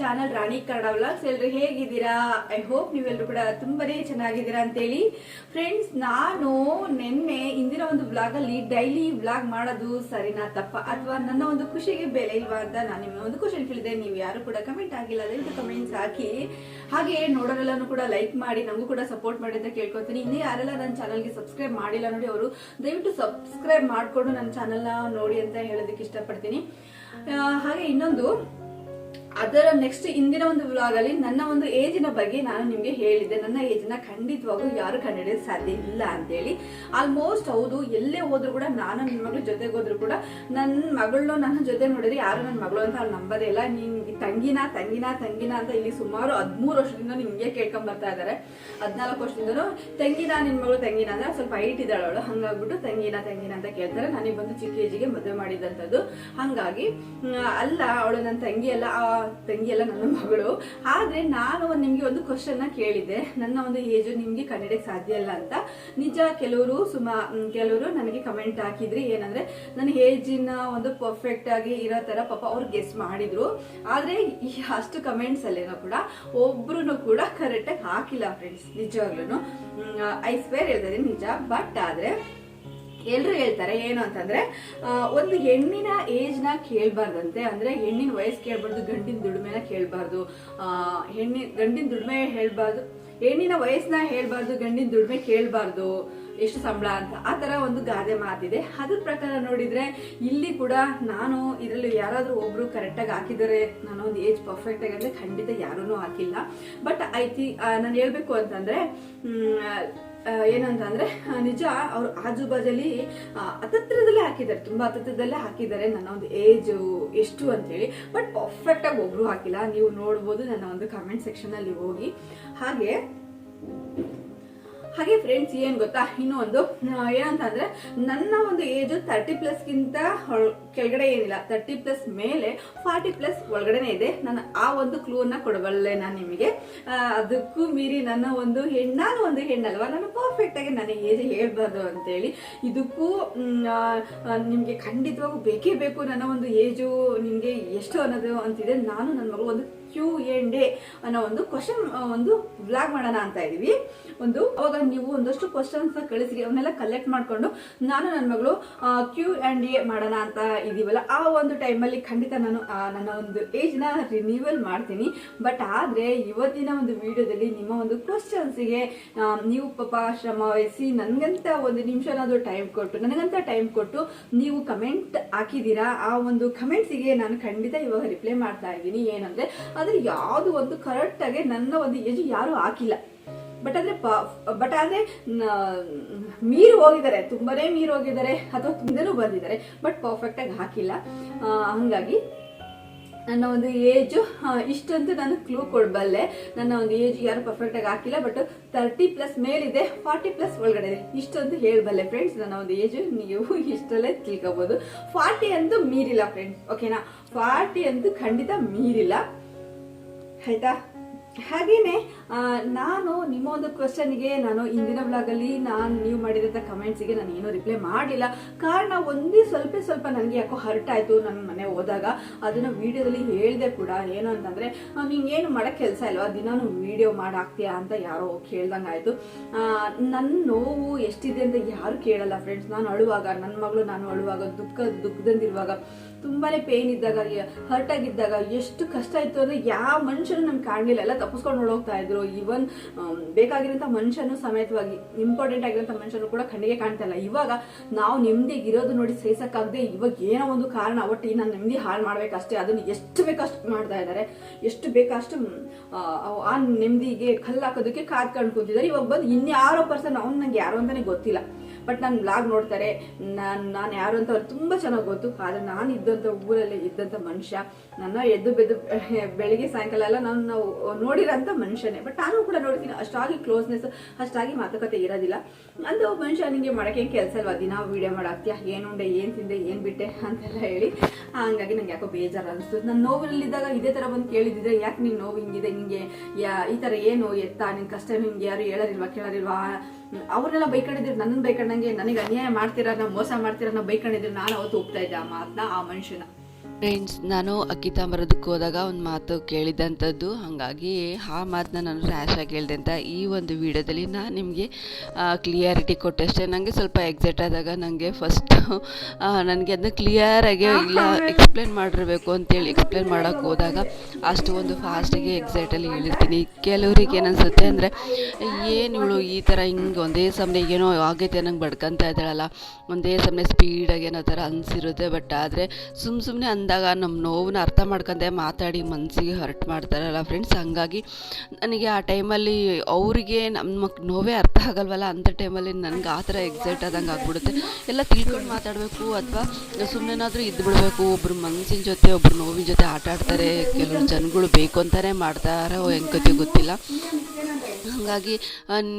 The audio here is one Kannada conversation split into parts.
ಚಾನಲ್ ರಾಣಿ ಕನ್ನಡ ವ್ಲಾಗ್ಸ್, ಎಲ್ರು ಹೇಗಿದ್ದೀರಾ? ಐ ಹೋಪ್ ನೀವೆಲ್ಲರೂ ಕೂಡ ತುಂಬಾನೇ ಚೆನ್ನಾಗಿದ್ದೀರಾ ಅಂತೇಳಿ. ಫ್ರೆಂಡ್ಸ್ ನಾನು ನಿನ್ನೆ ಇಂದಿನ ಒಂದು ವ್ಲಾಗ್ ಅಲ್ಲಿ ಡೈಲಿ ವ್ಲಾಗ್ ಮಾಡೋದು ಸರಿನಾ ತಪ್ಪ ಅಥವಾ ನನ್ನ ಒಂದು ಖುಷಿಗೆ ಬೆಲೆ ಇಲ್ವಾ ಅಂತ ನಾನು ನಿಮ್ಮ ಒಂದು ಕ್ವಶನ್ ಕೇಳಿದೆ. ನೀವು ಯಾರು ಕೂಡ ಕಮೆಂಟ್ ಆಗಿಲ್ಲ, ದಯವಿಟ್ಟು ಕಮೆಂಟ್ಸ್ ಹಾಕಿ. ಹಾಗೆ ನೋಡೋರೆಲ್ಲನೂ ಕೂಡ ಲೈಕ್ ಮಾಡಿ ನಮಗೂ ಕೂಡ ಸಪೋರ್ಟ್ ಮಾಡಿ ಅಂತ ಕೇಳ್ಕೊತೀನಿ. ಇನ್ನೇ ಯಾರೆಲ್ಲ ನನ್ನ ಚಾನಲ್ಗೆ ಸಬ್ಸ್ಕ್ರೈಬ್ ಮಾಡಿಲ್ಲ ನೋಡಿ ಅವರು, ದಯವಿಟ್ಟು ಸಬ್ಸ್ಕ್ರೈಬ್ ಮಾಡಿಕೊಂಡು ನನ್ನ ಚಾನಲ್ನ ನೋಡಿ ಅಂತ ಹೇಳೋದಕ್ಕೆ ಇಷ್ಟಪಡ್ತೀನಿ. ಹಾಗೆ ಇನ್ನೊಂದು ಅದರ ನೆಕ್ಸ್ಟ್ ಇಂದಿನ ಒಂದು ವ್ಲಾಗ್ ಅಲ್ಲಿ ನನ್ನ ಒಂದು ಏಜಿನ ಬಗ್ಗೆ ನಾನು ನಿಮ್ಗೆ ಹೇಳಿದ್ದೆ. ನನ್ನ ಏಜ್ನ ಖಂಡಿತವಾಗೂ ಯಾರು ಕಂಡುಹಿಡಿಯೋದು ಸಾಧ್ಯ ಇಲ್ಲ ಅಂತೇಳಿ. ಆಲ್ಮೋಸ್ಟ್ ಹೌದು, ಎಲ್ಲೇ ಹೋದ್ರು ಕೂಡ ನಾನು ನನ್ನ ಮಗಳ ಜೊತೆಗೆ ಹೋದ್ರು ಕೂಡ ನನ್ನ ಮಗಳನ್ನ ನನ್ನ ಜೊತೆ ನೋಡಿದ್ರೆ ಯಾರು ನನ್ನ ಮಗಳು ಅಂತ ಅವ್ರು ನಂಬೋದೇ ಇಲ್ಲ. ನಿಮ್ಗೆ ತಂಗಿನ ತಂಗಿನ ತಂಗಿನ ಅಂತ ಇಲ್ಲಿ ಸುಮಾರು ಹದ್ಮೂರು ವರ್ಷದಿಂದ ನಿಮ್ಗೆ ಕೇಳ್ಕೊಂಡ್ ಬರ್ತಾ ಇದಾರೆ. ಹದ್ನಾಲ್ಕು ವರ್ಷದಿಂದ ತಂಗಿನ ನಿನ್ ಮಗಳು ತಂಗಿನ ಅಂದ್ರೆ ಸ್ವಲ್ಪ ಹೈಟ್ ಇದ್ದಾಳ ಅವಳು. ಹಂಗಾಗ್ಬಿಟ್ಟು ತಂಗಿನ ತಂಗಿನ ಅಂತ ಕೇಳ್ತಾರೆ. ನನಗೆ ಬಂದು ಚಿಕ್ಕ ಏಜಿಗೆ ಮದುವೆ ಮಾಡಿದಂಥದ್ದು ಹಂಗಾಗಿ ಅಲ್ಲ, ಅವಳು ನನ್ನ ತಂಗಿ ಅಲ್ಲ. ತಂಗಿ ಎಲ್ಲ ನನ್ನ ಮಗಳು. ಆದ್ರೆ ನಾನು ಒಂದು ನಿಮ್ಗೆ ಒಂದು ಕ್ವಶನ್ ಕೇಳಿದೆ ನನ್ನ ಒಂದು ಏಜು ನಿಮ್ಗೆ ಕನ್ನಡಕ್ಕೆ ಸಾಧ್ಯ ಇಲ್ಲ ಅಂತ. ನಿಜ ಕೆಲವರು ಸುಮಾ ಕೆಲವರು ನನಗೆ ಕಮೆಂಟ್ ಹಾಕಿದ್ರಿ. ಏನಂದ್ರೆ, ನನ್ನ ಏಜಿನ ಒಂದು ಪರ್ಫೆಕ್ಟ್ ಆಗಿ ಇರೋ ತರ ಪಾಪ ಅವ್ರು ಗೆಸ್ ಮಾಡಿದ್ರು. ಆದ್ರೆ ಈ ಅಷ್ಟು ಕಮೆಂಟ್ಸ್ ಅಲ್ಲೇನೋ ಕೂಡ ಒಬ್ರು ಕೂಡ ಕರೆಕ್ಟ್ ಆಗಿ ಹಾಕಿಲ್ಲ ಫ್ರೆಂಡ್ಸ್ ನಿಜವಾಗ್ಲೂ ಐ ಸ್ವೇರ್ ಹೇಳ್ತಾರೆ ನಿಜ. ಬಟ್ ಆದ್ರೆ ಎಲ್ರು ಹೇಳ್ತಾರೆ ಏನು ಅಂತಂದ್ರೆ ಒಂದು ಹೆಣ್ಣಿನ ಏಜ್ನ ಕೇಳ್ಬಾರ್ದಂತೆ, ಅಂದ್ರೆ ಹೆಣ್ಣಿನ ವಯಸ್ಸು ಕೇಳಬಾರ್ದು, ಗಂಡಿನ ದುಡಿಮೆನ ಕೇಳಬಾರ್ದು ಹೆಣ್ಣಿನ, ಗಂಡಿನ ದುಡಿಮೆ ಹೇಳ್ಬಾರ್ದು, ಹೆಣ್ಣಿನ ವಯಸ್ಸನ್ನ ಹೇಳ್ಬಾರ್ದು, ಗಂಡಿನ ದುಡಿಮೆ ಕೇಳಬಾರ್ದು, ಎಷ್ಟು ಸಂಬಳ ಅಂತ, ಆ ತರ ಒಂದು ಗಾದೆ ಮಾತಿದೆ. ಅದ್ರ ಪ್ರಕಾರ ನೋಡಿದ್ರೆ, ಇಲ್ಲಿ ಕೂಡ ನಾನು ಇದರಲ್ಲಿ ಯಾರಾದ್ರೂ ಒಬ್ರು ಕರೆಕ್ಟಾಗಿ ಹಾಕಿದ್ದಾರೆ ನಾನು ಒಂದು ಏಜ್ ಪರ್ಫೆಕ್ಟ್ ಆಗಿ ಅಂದ್ರೆ ಖಂಡಿತ ಯಾರೂ ಹಾಕಿಲ್ಲ. ಬಟ್ ಐ ಥಿ ನಾನು ಹೇಳ್ಬೇಕು ಅಂತಂದ್ರೆ ಏನಂತಂದ್ರೆ ನಿಜ, ಅವ್ರು ಆಜು ಬಾಜಲ್ಲಿ ಹತ್ತತ್ರದಲ್ಲೇ ಹಾಕಿದ್ದಾರೆ, ತುಂಬಾ ಹತ್ತತ್ರದಲ್ಲೇ ಹಾಕಿದ್ದಾರೆ ನನ್ನ ಒಂದು ಏಜ್ ಎಷ್ಟು ಅಂತೇಳಿ. ಬಟ್ ಪರ್ಫೆಕ್ಟ್ ಆಗಿ ಒಬ್ರು ಹಾಕಿಲ್ಲ. ನೀವು ನೋಡ್ಬೋದು ನನ್ನ ಒಂದು ಕಮೆಂಟ್ ಸೆಕ್ಷನ್ ಅಲ್ಲಿ ಹೋಗಿ. ಹಾಗೆ ಹಾಗೆ ಫ್ರೆಂಡ್ಸ್ ಏನ್ ಗೊತ್ತಾ? ಇನ್ನೂ ಒಂದು ಏನಂತ ಏನಂತಂದ್ರೆ, ನನ್ನ ಒಂದು ಏಜ್ ತರ್ಟಿ ಪ್ಲಸ್ಗಿಂತ ಕೆಳಗಡೆ ಏನಿಲ್ಲ. ತರ್ಟಿ ಪ್ಲಸ್ ಮೇಲೆ ಫಾರ್ಟಿ ಪ್ಲಸ್ ಒಳಗಡೆನೆ ಇದೆ. ನಾನು ಆ ಒಂದು ಕ್ಲೂನ ಕೊಡಬಲ್ಲೆ ನಾನು ನಿಮಗೆ. ಅದಕ್ಕೂ ಮೀರಿ ನನ್ನ ಒಂದು ಹೆಣ್ಣು ಒಂದು ಹೆಣ್ಣಲ್ವಾ? ನಾನು ಪರ್ಫೆಕ್ಟ್ ಆಗಿ ನನ್ನ ಏಜ್ ಹೇಳ್ಬಾರ್ದು ಅಂತೇಳಿ. ಇದಕ್ಕೂ ನಿಮ್ಗೆ ಖಂಡಿತವಾಗೂ ಬೇಕೇ ಬೇಕು ನನ್ನ ಒಂದು ಏಜು ನಿಮ್ಗೆ ಎಷ್ಟು ಅನ್ನೋದು ಅಂತಿದೆ. ನಾನು ನನ್ನ ಮಗಳು ಒಂದು ಕ್ಯೂ ಎನ್ ಡೇ ಅನ್ನೋ ಒಂದು ಕ್ವಶನ್ ಒಂದು ಬ್ಲಾಗ್ ಮಾಡೋಣ ಅಂತ ಇದೀವಿ ಒಂದು, ಅವಾಗ ನೀವು ಒಂದಷ್ಟು ಕ್ವಶನ್ಸ್ ಕಳಿಸ್ರಿ, ಅವನ್ನೆಲ್ಲ ಕಲೆಕ್ಟ್ ಮಾಡ್ಕೊಂಡು ನಾನು ನನ್ನ ಮಗಳು ಕ್ಯೂ ಆ್ಯಂಡ್ ಎ ಮಾಡೋಣ ಅಂತ ಇದೀವಲ್ಲ ಆ ಒಂದು ಟೈಮಲ್ಲಿ ಖಂಡಿತ ನಾನು ನನ್ನ ಒಂದು ಏಜ್ನ ರಿನ್ಯೂವಲ್ ಮಾಡ್ತೀನಿ. ಬಟ್ ಆದ್ರೆ ಇವತ್ತಿನ ಒಂದು ವಿಡಿಯೋದಲ್ಲಿ ನಿಮ್ಮ ಒಂದು ಕ್ವಶನ್ಸ್ಗೆ ನೀವು ಪಾಪ ಶ್ರಮ ವಹಿಸಿ ನನಗಂತ ಒಂದು ನಿಮಿಷನಾದರೂ ಟೈಮ್ ಕೊಟ್ಟು, ನನಗಂತ ಟೈಮ್ ಕೊಟ್ಟು ನೀವು ಕಮೆಂಟ್ ಹಾಕಿದ್ದೀರಾ, ಆ ಒಂದು ಕಮೆಂಟ್ಸಿಗೆ ನಾನು ಖಂಡಿತ ಇವಾಗ ರಿಪ್ಲೈ ಮಾಡ್ತಾ ಇದ್ದೀನಿ. ಏನಂದ್ರೆ ಆದ್ರೆ ಯಾವುದು ಒಂದು ಕರೆಕ್ಟ್ ಆಗಿ ನನ್ನ ಒಂದು ಏಜ್ ಯಾರು ಹಾಕಿಲ್ಲ. ಬಟ್ ಆದ್ರೆ ಬಟ್ ಆದ್ರೆ ಮೀರು ಹೋಗಿದ್ದಾರೆ, ತುಂಬಾನೇ ಮೀರು ಹೋಗಿದ್ದಾರೆ, ಅಥವಾ ತುಂಬಾನೂ ಬಂದಿದ್ದಾರೆ ಬಟ್ ಪರ್ಫೆಕ್ಟ್ ಆಗಿ ಹಾಕಿಲ್ಲ. ಹಂಗಾಗಿ ನನ್ನ ಒಂದು ಏಜು ಇಷ್ಟಂತೂ ನಾನು ಕ್ಲೂ ಕೊಡಬಲ್ಲೆ. ನನ್ನ ಒಂದು ಏಜ್ ಯಾರು ಪರ್ಫೆಕ್ಟ್ ಆಗಿ ಹಾಕಿಲ್ಲ ಬಟ್ ತರ್ಟಿ ಪ್ಲಸ್ ಮೇಲಿದೆ ಫಾರ್ಟಿ ಪ್ಲಸ್ ಒಳಗಡೆ ಇದೆ. ಇಷ್ಟಂತೂ ಹೇಳಬಲ್ಲೆ ಫ್ರೆಂಡ್ಸ್ ನನ್ನ ಒಂದು ಏಜು ನೀವು ಇಷ್ಟಲ್ಲೇ ತಿಳ್ಕೊಬೋದು. ಫಾರ್ಟಿ ಅಂತೂ ಮೀರಿಲ್ಲ ಫ್ರೆಂಡ್ಸ್ ಓಕೆನಾ ಫಾರ್ಟಿ ಅಂತೂ ಖಂಡಿತ ಮೀರಿಲ್ಲ. ಆಯ್ತಾ ಹಾಗೇನೆ ಆ, ನಾನು ನಿಮ್ಮ ಒಂದು ಕ್ವಶನ್ಗೆ ನಾನು ಇಂದಿನ ಬ್ಲಾಗಲ್ಲಿ ನಾನು ನೀವು ಮಾಡಿದಂಥ ಕಮೆಂಟ್ಸಿಗೆ ನಾನು ಏನೂ ರಿಪ್ಲೈ ಮಾಡಲಿಲ್ಲ. ಕಾರಣ ಒಂದೇ ಸ್ವಲ್ಪ ಸ್ವಲ್ಪ ನನಗೆ ಯಾಕೋ ಹರ್ಟ್ ಆಯಿತು ನನ್ನ ಮನೆ ಹೋದಾಗ. ಅದನ್ನು ವಿಡಿಯೋದಲ್ಲಿ ಹೇಳಿದೆ ಕೂಡ ಏನು ಅಂತಂದರೆ ಏನು ಮಾಡೋಕ್ಕೆ ಕೆಲಸ ಇಲ್ವಾ? ದಿನಾನು ವಿಡಿಯೋ ಮಾಡಾಕ್ತೀಯಾ ಅಂತ ಯಾರೋ ಕೇಳ್ದಂಗೆ ಆಯಿತು. ನನ್ನ ನೋವು ಎಷ್ಟಿದೆ ಅಂತ ಯಾರು ಕೇಳಲ್ಲ ಫ್ರೆಂಡ್ಸ್ ನಾನು ಅಳುವಾಗ ನನ್ನ ಮಗಳು ನಾನು ಅಳುವಾಗ, ದುಃಖ, ದುಃಖದಂದಿರುವಾಗ, ತುಂಬಾನೇ ಪೇನ್ ಇದ್ದಾಗ, ಹರ್ಟ್ ಆಗಿದ್ದಾಗ, ಎಷ್ಟು ಕಷ್ಟ ಇತ್ತು ಅಂದ್ರೆ ಯಾವ ಮನುಷ್ಯರು ನಮ್ಗೆ ಕಾಣಲಿಲ್ಲ. ಎಲ್ಲ ತಪ್ಪಿಸ್ಕೊಂಡು ಹೋಗ್ತಾ ಇದ್ರು. ಈವನ್ ಬೇಕಾಗಿರೋಂಥ ಮನುಷ್ಯನು ಸಮೇತವಾಗಿ ಇಂಪಾರ್ಟೆಂಟ್ ಆಗಿರೋಂಥ ಮನುಷ್ಯನು ಕೂಡ ಕಣ್ಣಿಗೆ ಕಾಣ್ತಾ ಇಲ್ಲ. ಇವಾಗ ನಾವು ನೆಮ್ಮದಿಗೆ ಇರೋದು ನೋಡಿ ಸೇಸಕ್ಕಾಗದೆ ಇವಾಗ ಏನೋ ಒಂದು ಕಾರಣ ಒಟ್ಟು ನಾನು ನೆಮ್ಮದಿ ಹಾಳು ಮಾಡ್ಬೇಕಷ್ಟೇ, ಅದನ್ನು ಎಷ್ಟು ಬೇಕಷ್ಟು ಮಾಡ್ತಾ ಇದ್ದಾರೆ. ಎಷ್ಟು ಬೇಕಷ್ಟು ಆ ನೆಮ್ಮದಿಗೆ ಕಲ್ಲು ಹಾಕೋದಕ್ಕೆ ಕಾದ್ ಕಂಡ್ಕೊತಿದ್ದಾರೆ ಇವಾಗ ಬಂದು ಇನ್ಯಾರೋ ಪರ್ಸನ್ ಅವ್ನು ನಂಗೆ ಯಾರು ಅಂತಾನೆ ಗೊತ್ತಿಲ್ಲ. ಬಟ್ ನಾನು ಬ್ಲಾಗ್ ನೋಡ್ತಾರೆ, ನಾನು ನಾನು ಯಾರು ಅಂತ ಅವ್ರು ತುಂಬ ಚೆನ್ನಾಗಿ ಗೊತ್ತು. ಆದರೆ ನಾನು ಇದ್ದಂಥ ಊರಲ್ಲಿ ಇದ್ದಂಥ ಮನುಷ್ಯ, ನನ್ನ ಎದ್ದು ಬೆದ್ದು, ಬೆಳಿಗ್ಗೆ ಸಾಯಂಕಾಲ ಎಲ್ಲ ನಾನು ನಾವು ನೋಡಿರೋಂಥ ಮನುಷ್ಯನೇ. ಬಟ್ ನಾನು ಕೂಡ ನೋಡ್ತೀನಿ ಅಷ್ಟಾಗಿ ಕ್ಲೋಸ್ನೆಸ್ ಅಷ್ಟಾಗಿ ಮಾತುಕತೆ ಇರೋದಿಲ್ಲ. ಅಂತ ಮನುಷ್ಯ ನಿಮಗೆ ಮಾಡೋಕ್ಕೆ ಕೆಲಸ ಅಲ್ವಾ ದಿನ ವೀಡಿಯೋ ಮಾಡಾಕ್ತೀಯ? ಏನುಂಡೆ ಏನು ತಿಂದೆ, ಏನು ಬಿಟ್ಟೆ? ಅಂತೆಲ್ಲ ಹೇಳಿ. ಹಂಗಾಗಿ ನಂಗೆ ಯಾಕೋ ಬೇಜಾರು ಅನಿಸ್ತು. ನಾನು ನೋವಲ್ಲಿದ್ದಾಗ ಇದೇ ಥರ ಬಂದು ಕೇಳಿದಿದ್ರೆ ಯಾಕೆ ನೀನು ನೋವು ಹಿಂಗಿದೆ? ನಿಮಗೆ ಯಾ, ಈ ಥರ ಏನು ಎತ್ತ? ನಿನ್ನ ಕಷ್ಟ ನಿಮ್ಗೆ ಯಾರು ಹೇಳೋರಿಲ್ವಾ, ಕೇಳೋರಿಲ್ವಾ? ಅವ್ರನ್ನೆಲ್ಲ ಬೈಕೊಂಡಿದ್ರು ನನ್ನ ಬೈಕೊಂಡಂಗೆ ನನಗೆ ಅನ್ಯಾಯ ಮಾಡ್ತೀರಾ ನಾವು ಮೋಸ ಮಾಡ್ತೀರಾ ನಾವು ಬೈಕೊಂಡಿದ್ರು ನಾನು ಅವತ್ತು ಹೋಗ್ತಾ ಇದ್ದೆ ಆ ಮಾತನ್ನ ಆ ಮನುಷ್ಯನ. ಫ್ರೆಂಡ್ಸ್ ನಾನು ಅಕ್ಕಿ ಮರದಕ್ಕೆ ಹೋದಾಗ ಒಂದು ಮಾತು ಕೇಳಿದಂಥದ್ದು. ಹಾಗಾಗಿ ಆ ಮಾತನ್ನ ನಾನು ರ್ಯಾಶಾಗಿ ಹೇಳಿದೆ ಅಂತ ಈ ಒಂದು ವಿಡಿಯೋದಲ್ಲಿ ನಾನು ನಿಮಗೆ ಕ್ಲಿಯಾರಿಟಿ ಕೊಟ್ಟಷ್ಟೇ. ನನಗೆ ಸ್ವಲ್ಪ ಎಕ್ಸೈಟ್ ಆದಾಗ ನನಗೆ ಫಸ್ಟು ನನಗೆ ಅದನ್ನ ಕ್ಲಿಯರಾಗಿ ಇಲ್ಲ ಎಕ್ಸ್ಪ್ಲೇನ್ ಮಾಡಿರಬೇಕು ಅಂತೇಳಿ ಎಕ್ಸ್ಪ್ಲೇನ್ ಮಾಡೋಕ್ಕೆ ಹೋದಾಗ ಅಷ್ಟು ಒಂದು ಫಾಸ್ಟಾಗಿ ಎಕ್ಸೈಟಲ್ಲಿ ಹೇಳಿರ್ತೀನಿ. ಕೆಲವ್ರಿಗೆ ಏನನ್ಸುತ್ತೆ ಅಂದರೆ, ಏನು ಇವಳು ಈ ಥರ ಹಿಂಗೆ ಒಂದೇ ಸಮನೆ ಏನೋ ಆಗೈತೆ ನಂಗೆ ಬಡ್ಕೊಂತ ಇದ್ದಾಳಲ್ಲ. ಒಂದೇ ಸಮನೆ ಸ್ಪೀಡಾಗಿ ಏನೋ ಥರ ಅನಿಸಿರುತ್ತೆ. ಬಟ್ ಆದರೆ ಸುಮ್ಮ ಸುಮ್ಮನೆ ಅಂದಾಗ ನಮ್ಮ ನೋವನ್ನ ಅರ್ಥ ಮಾಡ್ಕೊಂಡೆ, ಮಾತಾಡಿ ಮನಸ್ಸಿಗೆ ಹರ್ಟ್ ಮಾಡ್ತಾರಲ್ಲ ಫ್ರೆಂಡ್ಸ್ ಹಂಗಾಗಿ ನನಗೆ ಆ ಟೈಮಲ್ಲಿ ಅವರಿಗೆ ನಮ್ಮ ನೋವೇ ಅರ್ಥ ಆಗಲ್ವಲ್ಲ? ಅಂಥ ಟೈಮಲ್ಲಿ ನನಗೆ ಆ ಥರ ಎಕ್ಸೈಟ್ ಆದಂಗೆ ಆಗ್ಬಿಡುತ್ತೆ. ಎಲ್ಲ ತಿಳ್ಕೊಂಡು ಮಾತಾಡಬೇಕು ಅಥವಾ ಸುಮ್ಮನೆನಾದರೂ ಇದ್ದು ಬಿಡಬೇಕು. ಒಬ್ಬರು ಮನಸ್ಸಿನ ಜೊತೆ ಒಬ್ಬರು ನೋವಿನ ಜೊತೆ ಆಟ ಆಡ್ತಾರೆ, ಕೆಲವರು ಜನಗಳು ಬೇಕು ಅಂತಲೇ ಮಾಡ್ತಾರೋ ಹೆಂಗತಿ ಗೊತ್ತಿಲ್ಲ. ಹಾಗಾಗಿ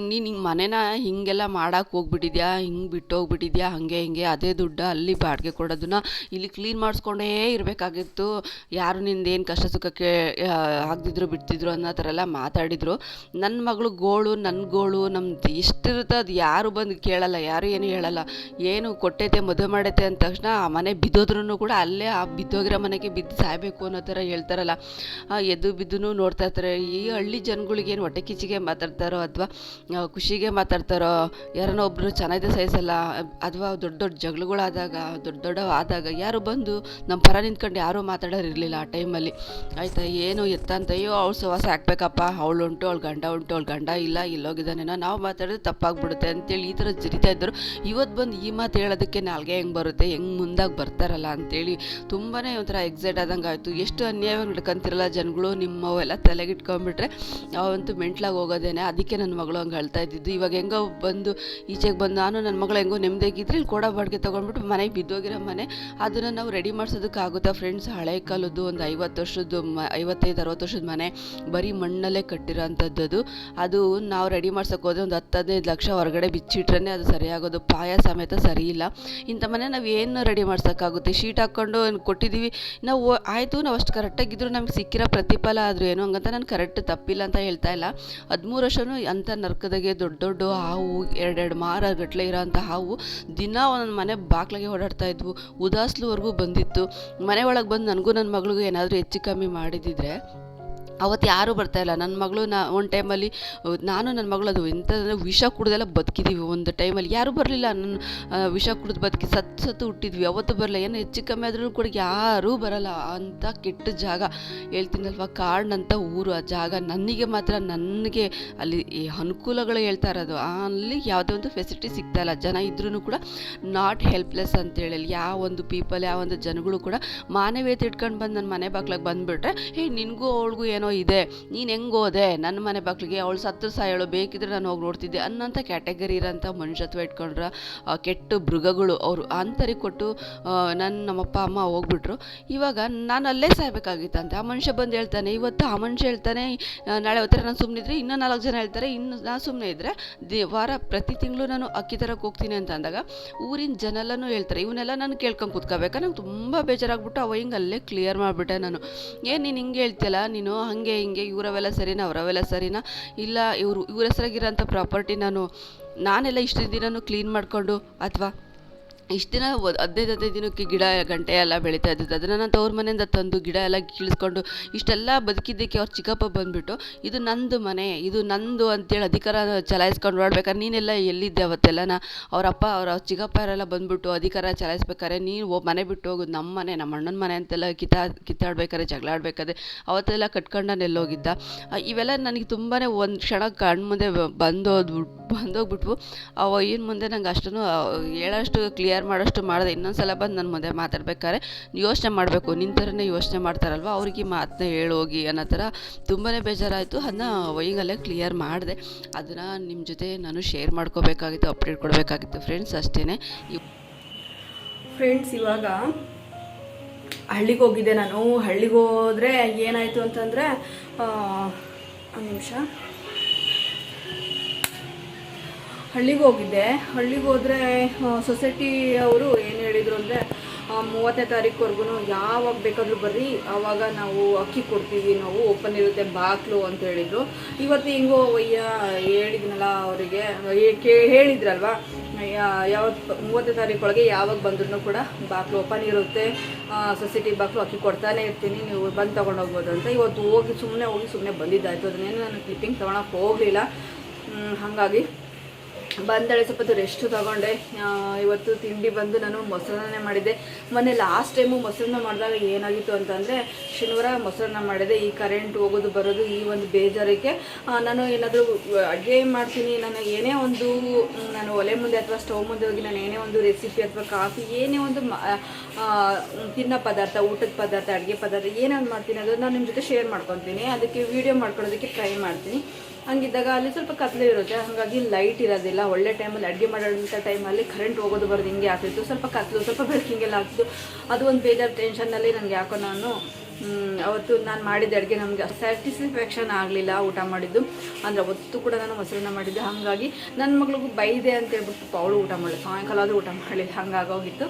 ನೀನು ಹಿಂಗೆ ಮನೇನ ಹೀಗೆಲ್ಲ ಮಾಡೋಕೆ ಹೋಗ್ಬಿಟ್ಟಿದ್ಯಾ? ಹಿಂಗೆ ಬಿಟ್ಟು ಹೋಗ್ಬಿಟ್ಟಿದ್ಯಾ ಹಾಗೆ ಹಿಂಗೆ, ಅದೇ ದುಡ್ಡು ಅಲ್ಲಿ ಬಾಡಿಗೆ ಕೊಡೋದನ್ನ ಇಲ್ಲಿ ಕ್ಲೀನ್ ಮಾಡಿಸ್ಕೊಂಡೇ ಇರಬೇಕಾಗಿತ್ತು. ಯಾರು ನಿಂದೇನು ಕಷ್ಟ ಸುಖಕ್ಕೆ ಆಗ್ದಿದ್ರು ಬಿಡ್ತಿದ್ರು ಅನ್ನೋ ಥರ ಎಲ್ಲ ಮಾತಾಡಿದರು. ನನ್ನ ಮಗಳು ಗೋಳು ನನ್ನ ಗೋಳು ನಮ್ದು ಇಷ್ಟಿರುತ್ತೆ ಅದು ಯಾರು ಬಂದು ಕೇಳಲ್ಲ, ಯಾರು ಏನು ಹೇಳಲ್ಲ. ಏನು ಕೊಟ್ಟೈತೆ, ಮದುವೆ ಮಾಡೈತೆ ಅಂದ ತಕ್ಷಣ ಆ ಮನೆ ಬಿದ್ದೋದ್ರೂ ಕೂಡ ಅಲ್ಲೇ ಆ ಬಿದ್ದೋಗಿರೋ ಮನೆಗೆ ಬಿದ್ದು ಸಾಯಬೇಕು ಅನ್ನೋ ಥರ ಹೇಳ್ತಾರಲ್ಲ. ಎದ್ದು ಬಿದ್ದು ನೋಡ್ತಾ ಇರ್ತಾರೆ. ಈ ಹಳ್ಳಿ ಜನಗಳಿಗೆ ಏನು ಹೊಟ್ಟೆ ಕಿಚ್ಚಿಗೆ ಮಾತಾಡ್ತಾರೋ ಅಥವಾ ಖುಷಿಗೆ ಮಾತಾಡ್ತಾರೋ, ಯಾರನ್ನೋ ಒಬ್ಬರು ಚೆನ್ನಾಗಿದೆ ಸಹಿಸಲ್ಲ ಅಥವಾ ದೊಡ್ಡ ದೊಡ್ಡ ಜಗಳಗಳಾದಾಗ, ದೊಡ್ಡ ದೊಡ್ಡ ಆದಾಗ, ಯಾರು ಬಂದು ನಮ್ಮ ಪರ ನಿಂತ್ಕೊಂಡು ಯಾರೂ ಮಾತಾಡೋರಿರಲಿಲ್ಲ ಆ ಟೈಮಲ್ಲಿ. ಆಯಿತಾ, ಏನು ಎತ್ತಂತ ಅಯ್ಯೋ ಅವಳು ಸುವಾಸ ಹಾಕ್ಬೇಕಪ್ಪ. ಅವಳು ಉಂಟು ಅವಳು ಗಂಡ ಉಂಟು, ಅವಳು ಗಂಡ ಇಲ್ಲ ಇಲ್ಲೋಗಿದ್ದಾನೇನೋ ನಾವು ಮಾತಾಡಿದ್ರೆ ತಪ್ಪಾಗ್ಬಿಡುತ್ತೆ ಅಂತೇಳಿ ಈ ಥರ ಜರಿತಾ ಇದ್ದರು. ಇವತ್ತು ಬಂದು ಈ ಮಾತು ಹೇಳೋದಕ್ಕೆ ನಾಲ್ಗೆ ಹೆಂಗೆ ಬರುತ್ತೆ, ಹೆಂಗೆ ಮುಂದಾಗಿ ಬರ್ತಾರಲ್ಲ ಅಂತೇಳಿ ತುಂಬಾ ಒಂಥರ ಎಕ್ಸೈಟ್ ಆದಂಗೆ ಆಯಿತು. ಎಷ್ಟು ಅನ್ಯಾಯವಾಗಿ ನಡ್ಕೊಂತಿರಲ್ಲ ಜನಗಳು, ನಿಮ್ಮವೆಲ್ಲ ತಲೆಗಿಟ್ಕೊಂಡ್ಬಿಟ್ರೆ ಅವಂತೂ ಮೆಂಟ್ಲಾಗಿ ಹೋಗೋದೇನೆ. ಅದಕ್ಕೆ ನನ್ನ ಮಗಳು ಹಂಗೆ ಹೇಳ್ತಾ ಇದ್ದಿದ್ದು. ಇವಾಗ ಹೆಂಗೋ ಬಂದು ಈಚೆಗೆ ಬಂದು ನಾನು ನನ್ನ ಮಗಳು ಹೆಂಗೋ ನೆಮ್ಮದಿಯಾಗಿದ್ರೆ ಇಲ್ಲಿ ಕೊಡೋ ಬಾಡಿಗೆ ತೊಗೊಂಡ್ಬಿಟ್ಟು ಮನೆಗೆ ಬಿದ್ದೋಗಿರೋ ಮನೆ. ಅದನ್ನು ನಾವು ರೆಡಿ ಮಾಡ್ಸೋದಕ್ಕಾಗುತ್ತಾ ಫ್ರೆಂಡ್ಸ್. ಹಳೆ ಕಾಲದ್ದು ಒಂದು ಐವತ್ತು ವರ್ಷದ್ದು ಮ, ಐವತ್ತೈದು, ಅರವತ್ತು ವರ್ಷದ ಮನೆ ಬರೀ ಮಣ್ಣಲ್ಲೇ ಕಟ್ಟಿರೋ ಅಂಥದ್ದು ಅದು ಅದು ನಾವು ರೆಡಿ ಮಾಡ್ಸೋಕೆ ಹೋದ್ರೆ ಒಂದು ಹತ್ತು, ಹದಿನೈದು ಲಕ್ಷ ಹೊರಗಡೆ ಬಿಚ್ಚಿಟ್ರೇ ಅದು ಸರಿಯಾಗೋದು. ಪಾಯ ಸಮೇತ ಸರಿ ಇಲ್ಲ. ಇಂಥ ಮನೆ ನಾವು ಏನು ರೆಡಿ ಮಾಡ್ಸೋಕ್ಕಾಗುತ್ತೆ? ಶೀಟ್ ಹಾಕ್ಕೊಂಡು ಕೊಟ್ಟಿದ್ದೀವಿ ನಾವು ಆಯಿತು, ನಾವು ಅಷ್ಟು ಕರೆಕ್ಟಾಗಿದ್ದರೂ ನಮ್ಗೆ ಸಿಕ್ಕಿರೋ ಪ್ರತಿಫಲ ಆದರೂ ಏನು ಹಂಗಂತ ನಾನು ಕರೆಕ್ಟ್ ತಪ್ಪಿಲ್ಲ ಅಂತ ಹೇಳ್ತಾ ಇಲ್ಲ. ಹದಿಮೂರು ವರ್ಷವೂ ಅಂಥ ನರ್ಕದಾಗೆ ದೊಡ್ಡ ದೊಡ್ಡ ಹಾವು, ಎರಡೆರಡು ಮಾರ ಗಟ್ಟಲೆ ಇರೋಂಥ ಹಾವು ದಿನ ಒಂದೊಂದು ಮನೆ ಬಾಕ್ಲಾಗೆ ಓಡಾಡ್ತಾ ಇದ್ವು. ಉದಾಸ್ಲುವರೆಗೂ ಬಂದಿತ್ತು. ಮನೆ ಒಳಗೆ ಬಂದು ನನಗೂ ನನ್ನ ಮಗಳಿಗೂ ಏನಾದರೂ ಹೆಚ್ಚು ಕಮ್ಮಿ ಮಾಡಿದಿದ್ರೆ ಅವತ್ತು ಯಾರೂ ಇಲ್ಲ. ನನ್ನ ಮಗಳು ನಾ, ಒಂದು ಟೈಮಲ್ಲಿ ನಾನು ನನ್ನ ಮಗಳು ಅದು ಎಂಥದಂದರೆ ವಿಷ ಕುಡ್ದೆಲ್ಲ ಬದುಕಿದ್ದೀವಿ ಒಂದು ಟೈಮಲ್ಲಿ ಯಾರೂ ಬರಲಿಲ್ಲ. ನನ್ನ ವಿಷ ಕುಡಿದು ಬದುಕಿ ಸತ್ತು ಸತ್ತು ಹುಟ್ಟಿದ್ವಿ. ಅವತ್ತು ಬರಲ್ಲ ಏನು ಹೆಚ್ಚು ಕಮ್ಮಿ ಆದ್ರೂ ಕೂಡ ಯಾರೂ ಬರಲ್ಲ. ಅಂಥ ಕೆಟ್ಟ ಜಾಗ ಹೇಳ್ತೀನಲ್ವ? ಕಾಡ್ನಂಥ ಊರು, ಆ ಜಾಗ ನನಗೆ ಮಾತ್ರ ನನಗೆ ಅಲ್ಲಿ ಅನುಕೂಲಗಳು ಹೇಳ್ತಾ ಇರೋದು. ಅಲ್ಲಿ ಯಾವುದೇ ಒಂದು ಫೆಸಿಲಿಟಿ ಸಿಗ್ತಾ ಇಲ್ಲ. ಜನ ಇದ್ರೂ ಕೂಡ ನಾಟ್ ಹೆಲ್ಪ್ಲೆಸ್ ಅಂತೇಳಿ ಅಲ್ಲಿ ಯಾವ ಒಂದು ಪೀಪಲ್ ಯಾವ ಒಂದು ಜನಗಳು ಕೂಡ ಮಾನವೀಯತೆ ಇಟ್ಕೊಂಡು ಬಂದು ನನ್ನ ಮನೆ ಬಾಗ್ಲಾಗ ಬಂದುಬಿಟ್ರೆ, ಹೇ, ನಿನಗೂ ಅವಳಿಗೂ ಏನೋ ಇದೆ. ನೀನು ಹೆಂಗೋದೆ ನನ್ನ ಮನೆ ಬಾಗಿಲಿಗೆ ಅವಳು ಸತ್ತು ಸಾಯಳು ಬೇಕಿದ್ರೆ ನಾನು ಹೋಗಿ ನೋಡ್ತಿದ್ದೆ. ಅನ್ನೋಂಥ ಕ್ಯಾಟಗರಿ ಇರೋಂಥ ಮನುಷ್ಯತ್ವ ಇಟ್ಕೊಂಡ್ರ ಕೆಟ್ಟ ಮೃಗಗಳು ಅವರು ಅಂತರಿಗೆ ಕೊಟ್ಟು ನನ್ನ ನಮ್ಮಪ್ಪ, ಅಮ್ಮ ಹೋಗ್ಬಿಟ್ರು. ಇವಾಗ ನಾನು ಅಲ್ಲೇ ಸಾಯ್ಬೇಕಾಗಿತ್ತಂತೆ. ಆ ಮನುಷ್ಯ ಬಂದು ಹೇಳ್ತಾನೆ, ಇವತ್ತು ಆ ಮನುಷ್ಯ ಹೇಳ್ತಾನೆ ನಾಳೆ ಹೊತ್ತರ ನಾನು ಸುಮ್ಮನೆ ಇದ್ರೆ ಇನ್ನೂ ನಾಲ್ಕು ಜನ ಹೇಳ್ತಾರೆ, ಇನ್ನು ನಾನು ಸುಮ್ಮನೆ ಇದ್ದರೆ ದಿ, ವಾರ ಪ್ರತಿ ತಿಂಗಳು ನಾನು ಅಕ್ಕಿ ತರಕ್ಕೆ ಹೋಗ್ತೀನಿ ಅಂತ ಅಂದಾಗ, ಊರಿನ ಜನೆಲ್ಲನೂ ಹೇಳ್ತಾರೆ. ಇವನ್ನೆಲ್ಲ ನಾನು ಕೇಳ್ಕೊಂಡು ಕೂತ್ಕೋಬೇಕಾ? ನಂಗೆ ತುಂಬ ಬೇಜಾರಾಗ್ಬಿಟ್ಟು ಅವ ಹಿಂಗೆ ಅಲ್ಲೇ ಕ್ಲಿಯರ್ ಮಾಡಿಬಿಟ್ಟೆ ನಾನು. ಏನು ನೀನು ಹಿಂಗೆ ಹೇಳ್ತಿಯಲ್ಲ? ನೀನು ಹಾಗೆ ಹಿಂಗೆ ಇವರವೆಲ್ಲ ಸರಿನಾ, ಅವರವೆಲ್ಲ ಸರಿನಾ? ಇಲ್ಲ, ಇವರು, ಇವ್ರ ಹೆಸರಾಗಿರೋಂಥ ಪ್ರಾಪರ್ಟಿ ನಾನು, ನಾನೆಲ್ಲ ಇಷ್ಟು ದಿನನೂ ಕ್ಲೀನ್ ಮಾಡಿಕೊಂಡು, ಅಥವಾ ಇಷ್ಟು ದಿನ ಹದಿನೈದು ಹದಿನೈದು ದಿನಕ್ಕೆ ಗಿಡ ಗಂಟೆ ಎಲ್ಲ ಬೆಳೀತಾ ಇದ್ದದ್ದು. ಅದನ್ನು ನಾನು ತವ್ರ ಮನೆಯಿಂದ ತಂದು ಗಿಡ ಎಲ್ಲ ಕೀಳಿಸ್ಕೊಂಡು ಇಷ್ಟೆಲ್ಲ ಬದುಕಿದ್ದಕ್ಕೆ ಅವ್ರ ಚಿಕ್ಕಪ್ಪ ಬಂದುಬಿಟ್ಟು ಇದು ನಂದು ಮನೆ ಇದು ನಂದು ಅಂತೇಳಿ ಅಧಿಕಾರ ಚಲಾಯಿಸ್ಕೊಂಡು ಓಡಾಡ್ಬೇಕಾದ್ರೆ ನೀನೆಲ್ಲ ಎಲ್ಲಿದ್ದೆ ಅವತ್ತೆಲ್ಲ? ನಾ ಅವರಪ್ಪ ಅವ್ರ ಚಿಕ್ಕಪ್ಪ ಅವರೆಲ್ಲ ಬಂದುಬಿಟ್ಟು ಅಧಿಕಾರ ಚಲಾಯಿಸ್ಬೇಕಾದ್ರೆ ನೀನು ಮನೆ ಬಿಟ್ಟು ಹೋಗೋದು ನಮ್ಮ ಮನೆ ನಮ್ಮ ಅಣ್ಣನ ಮನೆ ಅಂತೆಲ್ಲ ಕಿತ್ತಾ ಕಿತ್ತಾಡ್ಬೇಕಾದ್ರೆ ಜಗಳ ಆಡ್ಬೇಕಾದ್ರೆ ಅವತ್ತೆಲ್ಲ ಕಟ್ಕೊಂಡು ಆ, ಇವೆಲ್ಲ ನನಗೆ ತುಂಬಾ ಒಂದು ಕ್ಷಣ ಕಣ್ಮುಂದೆ ಬಂದೋದ್ಬಿಟ್ಟು ಬಂದೋಗ್ಬಿಟ್ವು. ಅವ ಏನು ಮುಂದೆ ನಂಗೆ ಅಷ್ಟೂ ಹೇಳೋಷ್ಟು ಕ್ಲಿಯರ್ ಮಾಡೋಷ್ಟು ಮಾಡಿದೆ, ಇನ್ನೊಂದ್ಸಲ ಬಂದು ನನ್ನ ಮುಂದೆ ಮಾತಾಡ್ಬೇಕಾದ್ರೆ, ಯೋಚನೆ ಮಾಡಬೇಕು ನಿನ್ನ ಥರನೇ ಯೋಚನೆ ಮಾಡ್ತಾರಲ್ವ? ಅವ್ರಿಗೆ ಮಾತನ್ನ ಹೇಳೋಗಿ ಅನ್ನೋ ಥರ ತುಂಬಾ ಬೇಜಾರಾಯಿತು. ಅದನ್ನ ವೈಗಲ್ಲೇ ಕ್ಲಿಯರ್ ಮಾಡಿದೆ. ಅದನ್ನು ನಿಮ್ಮ ಜೊತೆ ನಾನು ಶೇರ್ ಮಾಡ್ಕೋಬೇಕಾಗಿತ್ತು ಅಪ್ಡೇಟ್ ಕೊಡಬೇಕಾಗಿತ್ತು ಫ್ರೆಂಡ್ಸ್ ಅಷ್ಟೇ ಫ್ರೆಂಡ್ಸ್ ಇವಾಗ ಹಳ್ಳಿಗೆ ಹೋಗಿದ್ದೆ ನಾನು. ಹಳ್ಳಿಗೆ ಹೋದರೆ ಏನಾಯಿತು ಅಂತಂದರೆ ಒಂದು ನಿಮಿಷ. ಹಳ್ಳಿಗೆ ಹೋಗಿದ್ದೆ. ಹಳ್ಳಿಗೆ ಹೋದರೆ ಸೊಸೈಟಿ ಅವರು ಏನು ಹೇಳಿದರು ಅಂದರೆ ಮೂವತ್ತನೇ ತಾರೀಕುವರೆಗೂ ಯಾವಾಗ ಬೇಕಾದರೂ ಬರ್ರಿ ಆವಾಗ ನಾವು ಅಕ್ಕಿ ಕೊಡ್ತೀವಿ, ನಾವು ಓಪನ್ ಇರುತ್ತೆ, ಬಾಕ್ಲು ಅಂತ ಹೇಳಿದರು. ಇವತ್ತು ಹಿಂಗೋ ಅಯ್ಯ ಹೇಳಿದ್ನಲ್ಲ ಅವರಿಗೆ ಕೇ, ಹೇಳಿದ್ರಲ್ವಾ ಯಾವ ಮೂವತ್ತನೇ ತಾರೀಕೊಳಗೆ ಯಾವಾಗ ಬಂದ್ರೂ ಕೂಡ ಬಾಕ್ಲು ಓಪನ್ ಇರುತ್ತೆ ಸೊಸೈಟಿ ಬಾಕ್ಲು ಅಕ್ಕಿ ಕೊಡ್ತಾನೆ ಇರ್ತೀನಿ, ನೀವು ಬಂದು ತೊಗೊಂಡು ಹೋಗ್ಬೋದು ಅಂತ. ಇವತ್ತು ಹೋಗಿ ಸುಮ್ಮನೆ ಹೋಗಿ ಸುಮ್ಮನೆ ಬಂದಿದ್ದಾಯಿತು. ಅದನ್ನೇನು ನಾನು ಕ್ಲಿಪ್ಪಿಂಗ್ ತೊಗೊಳಕ್ಕೆ ಹೋಗಲಿಲ್ಲ. ಹಾಗಾಗಿ ಬಂದಳೆ ಸ್ವಲ್ಪ ಹೊತ್ತು ರೆಸ್ಟ್ ತಗೊಂಡೆ. ಇವತ್ತು ತಿಂಡಿ ಬಂದು ನಾನು ಮೊಸರನ್ನೇ ಮಾಡಿದ್ದೆ. ಮೊನ್ನೆ ಲಾಸ್ಟ್ ಟೈಮು ಮೊಸರನ್ನ ಮಾಡಿದಾಗ ಏನಾಗಿತ್ತು ಅಂತಂದರೆ, ಶನಿವಾರ ಮೊಸರನ್ನ ಮಾಡಿದೆ. ಈ ಕರೆಂಟ್ ಹೋಗೋದು ಬರೋದು ಈ ಒಂದು ಬೇಜಾರಿಗೆ ನಾನು ಏನಾದರೂ ಅಡುಗೆ ಮಾಡ್ತೀನಿ. ನಾನು ಏನೇ ಒಂದು, ನಾನು ಒಲೆ ಮುಂದೆ ಅಥವಾ ಸ್ಟವ್ ಮುಂದೆ ಹೋಗಿ ನಾನು ಏನೇ ಒಂದು ರೆಸಿಪಿ ಅಥವಾ ಕಾಫಿ ಏನೇ ಒಂದು ತಿನ್ನೋ ಪದಾರ್ಥ, ಊಟದ ಪದಾರ್ಥ, ಅಡುಗೆ ಪದಾರ್ಥ ಏನಾದ್ರು ಮಾಡ್ತೀನಿ. ಅದನ್ನು ನಾನು ನಿಮ್ಮ ಜೊತೆ ಶೇರ್ ಮಾಡ್ಕೊತೀನಿ. ಅದಕ್ಕೆ ವಿಡಿಯೋ ಮಾಡ್ಕೊಳ್ಳೋದಕ್ಕೆ ಟ್ರೈ ಮಾಡ್ತೀನಿ. ಹಂಗಿದ್ದಾಗ ಅಲ್ಲಿ ಸ್ವಲ್ಪ ಕತ್ಲೆ ಇರುತ್ತೆ, ಹಾಗಾಗಿ ಲೈಟ್ ಇರೋದಿಲ್ಲ. ಒಳ್ಳೆ ಟೈಮಲ್ಲಿ ಅಡುಗೆ ಮಾಡೋಂಥ ಟೈಮಲ್ಲಿ ಕರೆಂಟ್ ಹೋಗೋದು ಬರೋದು ಹಿಂಗೆ ಆಗ್ತಿತ್ತು. ಸ್ವಲ್ಪ ಕತ್ಲು, ಸ್ವಲ್ಪ ಬೆಳಕಿಂಗೆಲ್ಲ ಆಗ್ತಿತ್ತು. ಅದು ಒಂದು ಬೇಜಾರು ಟೆನ್ಷನ್ನಲ್ಲಿ ನನಗೆ ಯಾಕೋ ನಾನು ಅವತ್ತು ನಾನು ಮಾಡಿದ ಅಡುಗೆ ನಮಗೆ ಸ್ಯಾಟಿಸ್ಫ್ಯಾಕ್ಷನ್ ಆಗಲಿಲ್ಲ ಊಟ ಮಾಡಿದ್ದು. ಅಂದರೆ ಅವತ್ತು ಕೂಡ ನಾನು ಮೊಸರನ್ನ ಮಾಡಿದ್ದೆ. ಹಾಗಾಗಿ ನನ್ನ ಮಗಳಿಗೂ ಬೈದೆ ಅಂತ ಹೇಳ್ಬಿಟ್ಟು ಅವಳು ಊಟ ಮಾಡಲಿ ಸಾಯಂಕಾಲ ಆದರೂ ಊಟ ಮಾಡಲಿಲ್ಲ. ಹಂಗಾಗೋಗಿತ್ತು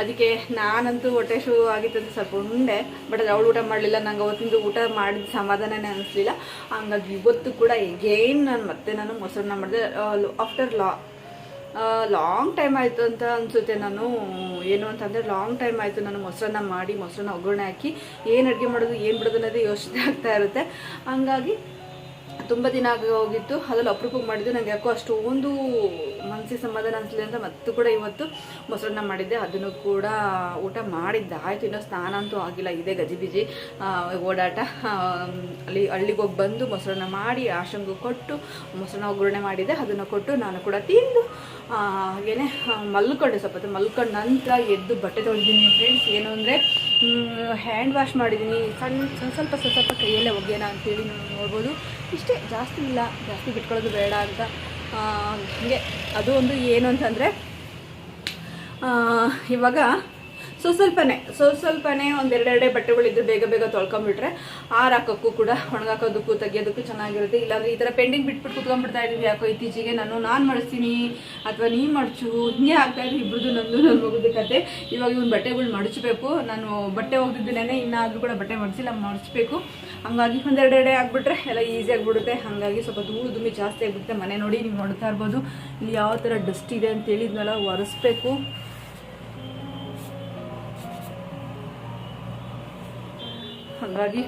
ಅದಕ್ಕೆ ನಾನಂತೂ ಹೊಟ್ಟೆ ಶುರು ಆಗಿತ್ತು ಅಂತ ಸ್ವಲ್ಪ ಉಂಡೆ ಬಟ್ ಅದು ಅವಳು ಊಟ ಮಾಡಲಿಲ್ಲ, ನಂಗೆ ಅವತ್ತಿಂದು ಊಟ ಮಾಡಿದ ಸಮಾಧಾನನೇ ಅನಿಸ್ಲಿಲ್ಲ. ಹಂಗಾಗಿ ಇವತ್ತು ಕೂಡ ಎಗೇನ್ ನಾನು ಮತ್ತೆ ನಾನು ಮೊಸರನ್ನ ಮಾಡಿದೆ. ಆಫ್ಟರ್ ಲಾ ಲಾಂಗ್ ಟೈಮ್ ಆಯಿತು ಅಂತ ಅನಿಸುತ್ತೆ ನಾನು. ಏನು ಅಂತಂದರೆ ಲಾಂಗ್ ಟೈಮ್ ಆಯಿತು ನಾನು ಮೊಸರನ್ನ ಮಾಡಿ, ಮೊಸರನ್ನ ಒಗ್ಗರಣೆ ಹಾಕಿ ಏನು ಅಡುಗೆ ಮಾಡೋದು, ಏನು ಬಿಡೋದು ಅನ್ನೋದು ಯೋಚನೆ ಆಗ್ತಾ ಇರುತ್ತೆ. ಹಂಗಾಗಿ ತುಂಬ ದಿನ ಆಗ ಹೋಗಿತ್ತು. ಅದ್ರಲ್ಲಿ ಅಪ್ರೂಪಕ್ಕೆ ಮಾಡಿದ್ದು. ನನಗೆ ಯಾಕೋ ಅಷ್ಟು ಒಂದು ಮನಸ್ಸಿಗೆ ಸಮಾಧಾನ ಅನಿಸಲಿ ಅಂತ ಮತ್ತು ಕೂಡ ಇವತ್ತು ಮೊಸರನ್ನ ಮಾಡಿದ್ದೆ. ಅದನ್ನು ಕೂಡ ಊಟ ಮಾಡಿದ್ದೆ. ಆಯಿತು, ಇನ್ನೂ ಸ್ನಾನ ಅಂತೂ ಆಗಿಲ್ಲ. ಇದೆ ಗಜಿಬಿಜಿ ಬಿಜಿ. ಓಡಾಟ. ಅಲ್ಲಿ ಹಳ್ಳಿಗೆ ಹೋಗಿ ಬಂದು ಮೊಸರನ್ನ ಮಾಡಿ ಆಶಂಗು ಕೊಟ್ಟು, ಮೊಸರನ್ನ ಒಗ್ಗರಣೆ ಮಾಡಿದ್ದೆ. ಅದನ್ನು ಕೊಟ್ಟು ನಾನು ಕೂಡ ತಿಂದು ಹಾಗೆಯೇ ಮಲ್ಕೊಂಡೆ ಸ್ವಲ್ಪ ಮಲ್ಕೊಂಡು ನಂತರ ಎದ್ದು ಬಟ್ಟೆ ತೊಳೆದಿದ್ದೀನಿ ಫ್ರೆಂಡ್ಸ್ ಏನು ಅಂದರೆ ಹ್ಯಾಂಡ್ ವಾಶ್ ಮಾಡಿದ್ದೀನಿ. ಸಣ್ಣ ಸ್ವಲ್ಪ ಸ್ವಲ್ಪ ಸ್ವಲ್ಪ ಕೈಯಲ್ಲೇ ಒಗೆಯೋಣ ಅಂತೇಳಿ ನೋಡ್ಬೋದು. ಇಷ್ಟೇ ಜಾಸ್ತಿ ಇಲ್ಲ, ಜಾಸ್ತಿ ಬಿಟ್ಕೊಳ್ಳೋದು ಬೇಡ ಅಂತ. ಹೀಗೆ. ಅದು ಒಂದು ಏನು ಅಂತಂದರೆ ಇವಾಗ ಸೊ ಸ್ವಲ್ಪನೇ ಸೊ ಸ್ವಲ್ಪನೇ ಒಂದೆರಡೆರಡೆ ಬಟ್ಟೆಗಳಿದ್ದು ಬೇಗ ಬೇಗ ತೊಳ್ಕೊಂಬಿಟ್ರೆ ಆರಾಕೋಕ್ಕೂ ಕೂಡ, ಒಣಗಾಕೋದಕ್ಕೂ, ತೆಗಿಯೋದಕ್ಕೂ ಚೆನ್ನಾಗಿರುತ್ತೆ. ಇಲ್ಲಾಂದ್ರೆ ಈ ಥರ ಪೆಂಡಿಂಗ್ ಬಿಟ್ಬಿಟ್ಟು ಕುತ್ಕೊಂಡ್ಬಿಡ್ತಾ ಇದ್ದೀವಿ ಯಾಕೋ ಇತ್ತೀಚೆಗೆ. ನಾನು ನಾನು ಮಾಡಿಸ್ತೀನಿ, ಅಥವಾ ನೀ ಮಡಚು ಹಿಂಗೆ ಆಗ್ತಾ ಇದ್ದೀವಿ ಇಬ್ಬರದು ನಂದು ನನ್ನ ಮಗುದ ಕತೆ. ಇವಾಗ ಇವನು ಬಟ್ಟೆಗಳು ಮಡಚಬೇಕು. ನಾನು ಬಟ್ಟೆ ಹೋಗ್ದಿದ್ದೇನೆ ಇನ್ನಾದರೂ ಕೂಡ ಬಟ್ಟೆ ಮಡಿಸಿಲ್ಲ, ಮಡಚಬೇಕು. ಹಂಗಾಗಿ ಒಂದೆರಡೆರಡೆ ಆಗಿಬಿಟ್ರೆ ಎಲ್ಲ ಈಸಿ ಆಗಿಬಿಡುತ್ತೆ. ಹಾಗಾಗಿ ಸ್ವಲ್ಪ ಧೂಳು ದುಮ್ಮಿ ಜಾಸ್ತಿ ಆಗಿಬಿಡುತ್ತೆ. ಮನೆ ನೋಡಿ ನೀವು ನೋಡ್ತಾ ಇರ್ಬೋದು. ಇಲ್ಲಿ ಯಾವ ಥರ ಡಸ್ಟ್ ಇದೆ ಅಂತ ಹೇಳಿದ್ನಲ್ಲ, ಒರೆಸ್ಬೇಕು. ಹಾಗಾಗಿ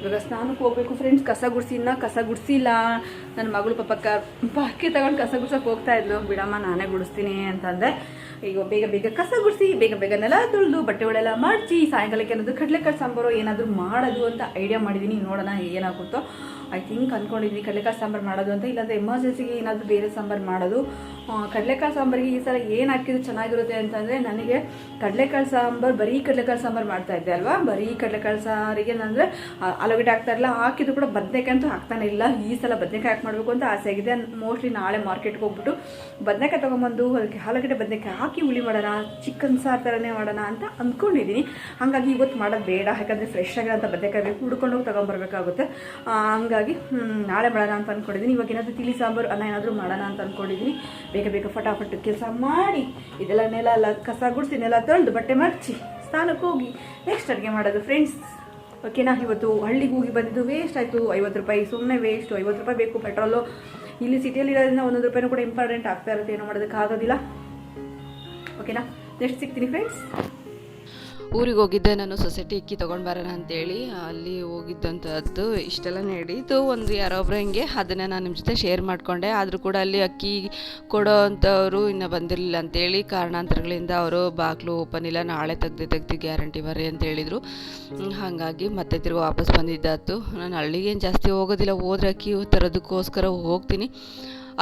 ಇವಾಗ ಸ್ನಾನಕ್ಕೆ ಹೋಗ್ಬೇಕು ಫ್ರೆಂಡ್ಸ್ ಕಸ ಗುಡಿಸಿ, ಇನ್ನ ಕಸ ಗುಡಿಸಿಲ್ಲ. ನನ್ನ ಮಗಳು ಪಾಪ ಕ ಬಾಕಿ ತಗೊಂಡು ಕಸ ಗುಡ್ಸಕ್ಕೆ ಹೋಗ್ತಾ ಇದ್ಲು. ಬಿಡಮ್ಮ, ನಾನೇ ಗುಡಿಸ್ತೀನಿ ಅಂತಂದೆ ಈಗ ಬೇಗ ಬೇಗ ಕಸ ಗುಡಿಸಿ, ಬೇಗ ಬೇಗ ನೆಲ ತೊಳೆದು, ಬಟ್ಟೆಗಳೆಲ್ಲ ಮಡಚಿ ಸಾಯಂಕಾಲಕ್ಕೆ ಏನಾದರೂ ಕಡಲೆಕಾಳು ಸಾಂಬಾರು ಏನಾದರೂ ಮಾಡೋದು ಅಂತ ಐಡಿಯಾ ಮಾಡಿದ್ದೀನಿ ನೋಡೋಣ ಏನಾಗುತ್ತೋ. ಐ ಥಿಂಕ್ ಅಂದ್ಕೊಂಡಿದ್ವಿ ಕಡಲೆಕಾಯಿ ಸಾಂಬಾರು ಮಾಡೋದು ಅಂತ. ಇಲ್ಲಾಂದರೆ ಎಮರ್ಜೆನ್ಸಿಗೆ ಏನಾದರೂ ಬೇರೆ ಸಾಂಬಾರು ಮಾಡೋದು. ಕಡಲೆಕಾಯಿ ಸಾಂಬಾರಿಗೆ ಈ ಸಲ ಏನು ಹಾಕಿದ್ರೆ ಚೆನ್ನಾಗಿರುತ್ತೆ ಅಂತಂದರೆ ನನಗೆ ಕಡಲೆಕಾಳು ಸಾಂಬಾರು ಬರೀ ಕಡಲೆಕಾಳು ಸಾಂಬಾರು ಮಾಡ್ತಾ ಇದ್ದೆ ಅಲ್ವಾ? ಬರೀ ಕಡಲೆಕಾಳು ಸಾರಿಗೆ ಅಂದರೆ ಆಲೂಗಡ್ಡೆ ಹಾಕ್ತಾ ಇರಲ್ಲ ಹಾಕಿದ್ರು ಕೂಡ ಬದನೆಕಾಯಿ ಅಂತೂ ಹಾಕ್ತಾನೆ ಇಲ್ಲ. ಈ ಸಲ ಬದನೆಕಾಯಿ ಹಾಕಿ ಮಾಡಬೇಕು ಅಂತ ಆಸೆ ಆಗಿದೆ. ಮೋಸ್ಟ್ಲಿ ನಾಳೆ ಮಾರ್ಕೆಟ್ಗೆ ಹೋಗ್ಬಿಟ್ಟು ಬದನೆಕಾಯಿ ತೊಗೊಂಬಂದು ಅದಕ್ಕೆ ಆಲೂಗಡ್ಡೆ ಬದನೆಕಾಯಿ ಹಾಕಿ ಹುಳಿ ಮಾಡೋಣ ಚಿಕನ್ ಸಾರು ಥರನೇ ಮಾಡೋಣ ಅಂತ ಅಂದ್ಕೊಂಡಿದ್ದೀನಿ ಹಾಗಾಗಿ ಇವತ್ತು ಮಾಡೋದು ಬೇಡ. ಯಾಕಂದರೆ ಫ್ರೆಶ್ ಆಗಿರೋಂಥ ಬದನೆಕಾಯಿ ಬೇಕು. ಹುಡ್ಕೊಂಡು ಹೋಗಿ ತೊಗೊಂಬರ್ಬೇಕಾಗುತ್ತೆ. ಆ, ಹಂಗಾಗಿ ನಾಳೆ ಮಾಡೋಣ ಅಂತ ಅಂದ್ಕೊಂಡಿದ್ದೀನಿ ಇವಾಗ ಏನಾದರೂ ತಿಳಿ ಸಾಂಬಾರು ಅನ್ನ ಏನಾದರೂ ಮಾಡೋಣ ಅಂತ ಅಂದ್ಕೊಂಡಿದ್ದೀನಿ ಬೇಗ ಬೇಗ ಫಟಾಫಟ್ ಕೆಲಸ ಮಾಡಿ, ಇದೆಲ್ಲ ನೆಲ ಎಲ್ಲ ಕಸ ಗುಡಿಸಿ, ನೆಲ ತೊಳೆದು ಬಟ್ಟೆ ಮಡಚಿ ಸ್ನಾನಕ್ಕೆ ಹೋಗಿ ನೆಕ್ಸ್ಟ್ ಅಡುಗೆ ಮಾಡೋದು ಫ್ರೆಂಡ್ಸ್ ಓಕೆನಾ ಇವತ್ತು ಹಳ್ಳಿಗೆ ಹೋಗಿ ಬಂದಿದ್ದು ವೇಸ್ಟ್ ಆಯಿತು. ಐವತ್ತು ರೂಪಾಯಿ ಸುಮ್ಮನೆ ವೇಸ್ಟು ಐವತ್ತು ರೂಪಾಯಿ ಬೇಕು ಪೆಟ್ರೋಲು ಇಲ್ಲಿ ಸಿಟಿಯಲ್ಲಿ ಇರೋದ್ರಿಂದ ಒಂದೊಂದು ರೂಪಾಯಿನೂ ಕೂಡ ಇಂಪಾರ್ಟೆಂಟ್ ಆಗ್ತಾ ಇರುತ್ತೆ. ಏನೋ ಮಾಡೋದಕ್ಕಾಗೋದಿಲ್ಲ. ಓಕೆನಾ ನೆಕ್ಸ್ಟ್ ಸಿಗ್ತೀನಿ ಫ್ರೆಂಡ್ಸ್ ಊರಿಗೆ ಹೋಗಿದ್ದೆ, ನಾನು ಸೊಸೈಟಿ ಇಕ್ಕಿ ತೊಗೊಂಡು ಬರೋಣ ಅಂತೇಳಿ. ಅಲ್ಲಿ ಹೋಗಿದ್ದಂಥದ್ದು ಇಷ್ಟೆಲ್ಲ ನಡೀತು. ಒಂದು ಯಾರೊಬ್ರು ಹಿಂಗೆ ಅದನ್ನು ನಾನು ನಿಮ್ಮ ಜೊತೆ ಶೇರ್ ಮಾಡಿಕೊಂಡೆ. ಆದರೂ ಕೂಡ ಅಲ್ಲಿ ಅಕ್ಕಿ ಕೊಡೋ ಅಂಥವ್ರು ಇನ್ನೂ ಬಂದಿರಲಿಲ್ಲ ಅಂತೇಳಿ ಕಾರಣಾಂತರಗಳಿಂದ ಅವರು ಬಾಗಿಲು ಓಪನ್ ಇಲ್ಲ, ನಾಳೆ ತೆಗ್ದು ತೆಗ್ದು ಗ್ಯಾರಂಟಿ ಬರ್ರಿ ಅಂತ ಹೇಳಿದರು ಹಾಗಾಗಿ ಮತ್ತೆ ತಿರುಗಿ ವಾಪಸ್ ಬಂದಿದ್ದಾತು ನಾನು ಹಳ್ಳಿಗೇನು ಜಾಸ್ತಿ ಹೋಗೋದಿಲ್ಲ, ಹೋದ್ರೆ ಅಕ್ಕಿ ತರೋದಕ್ಕೋಸ್ಕರ ಹೋಗ್ತೀನಿ.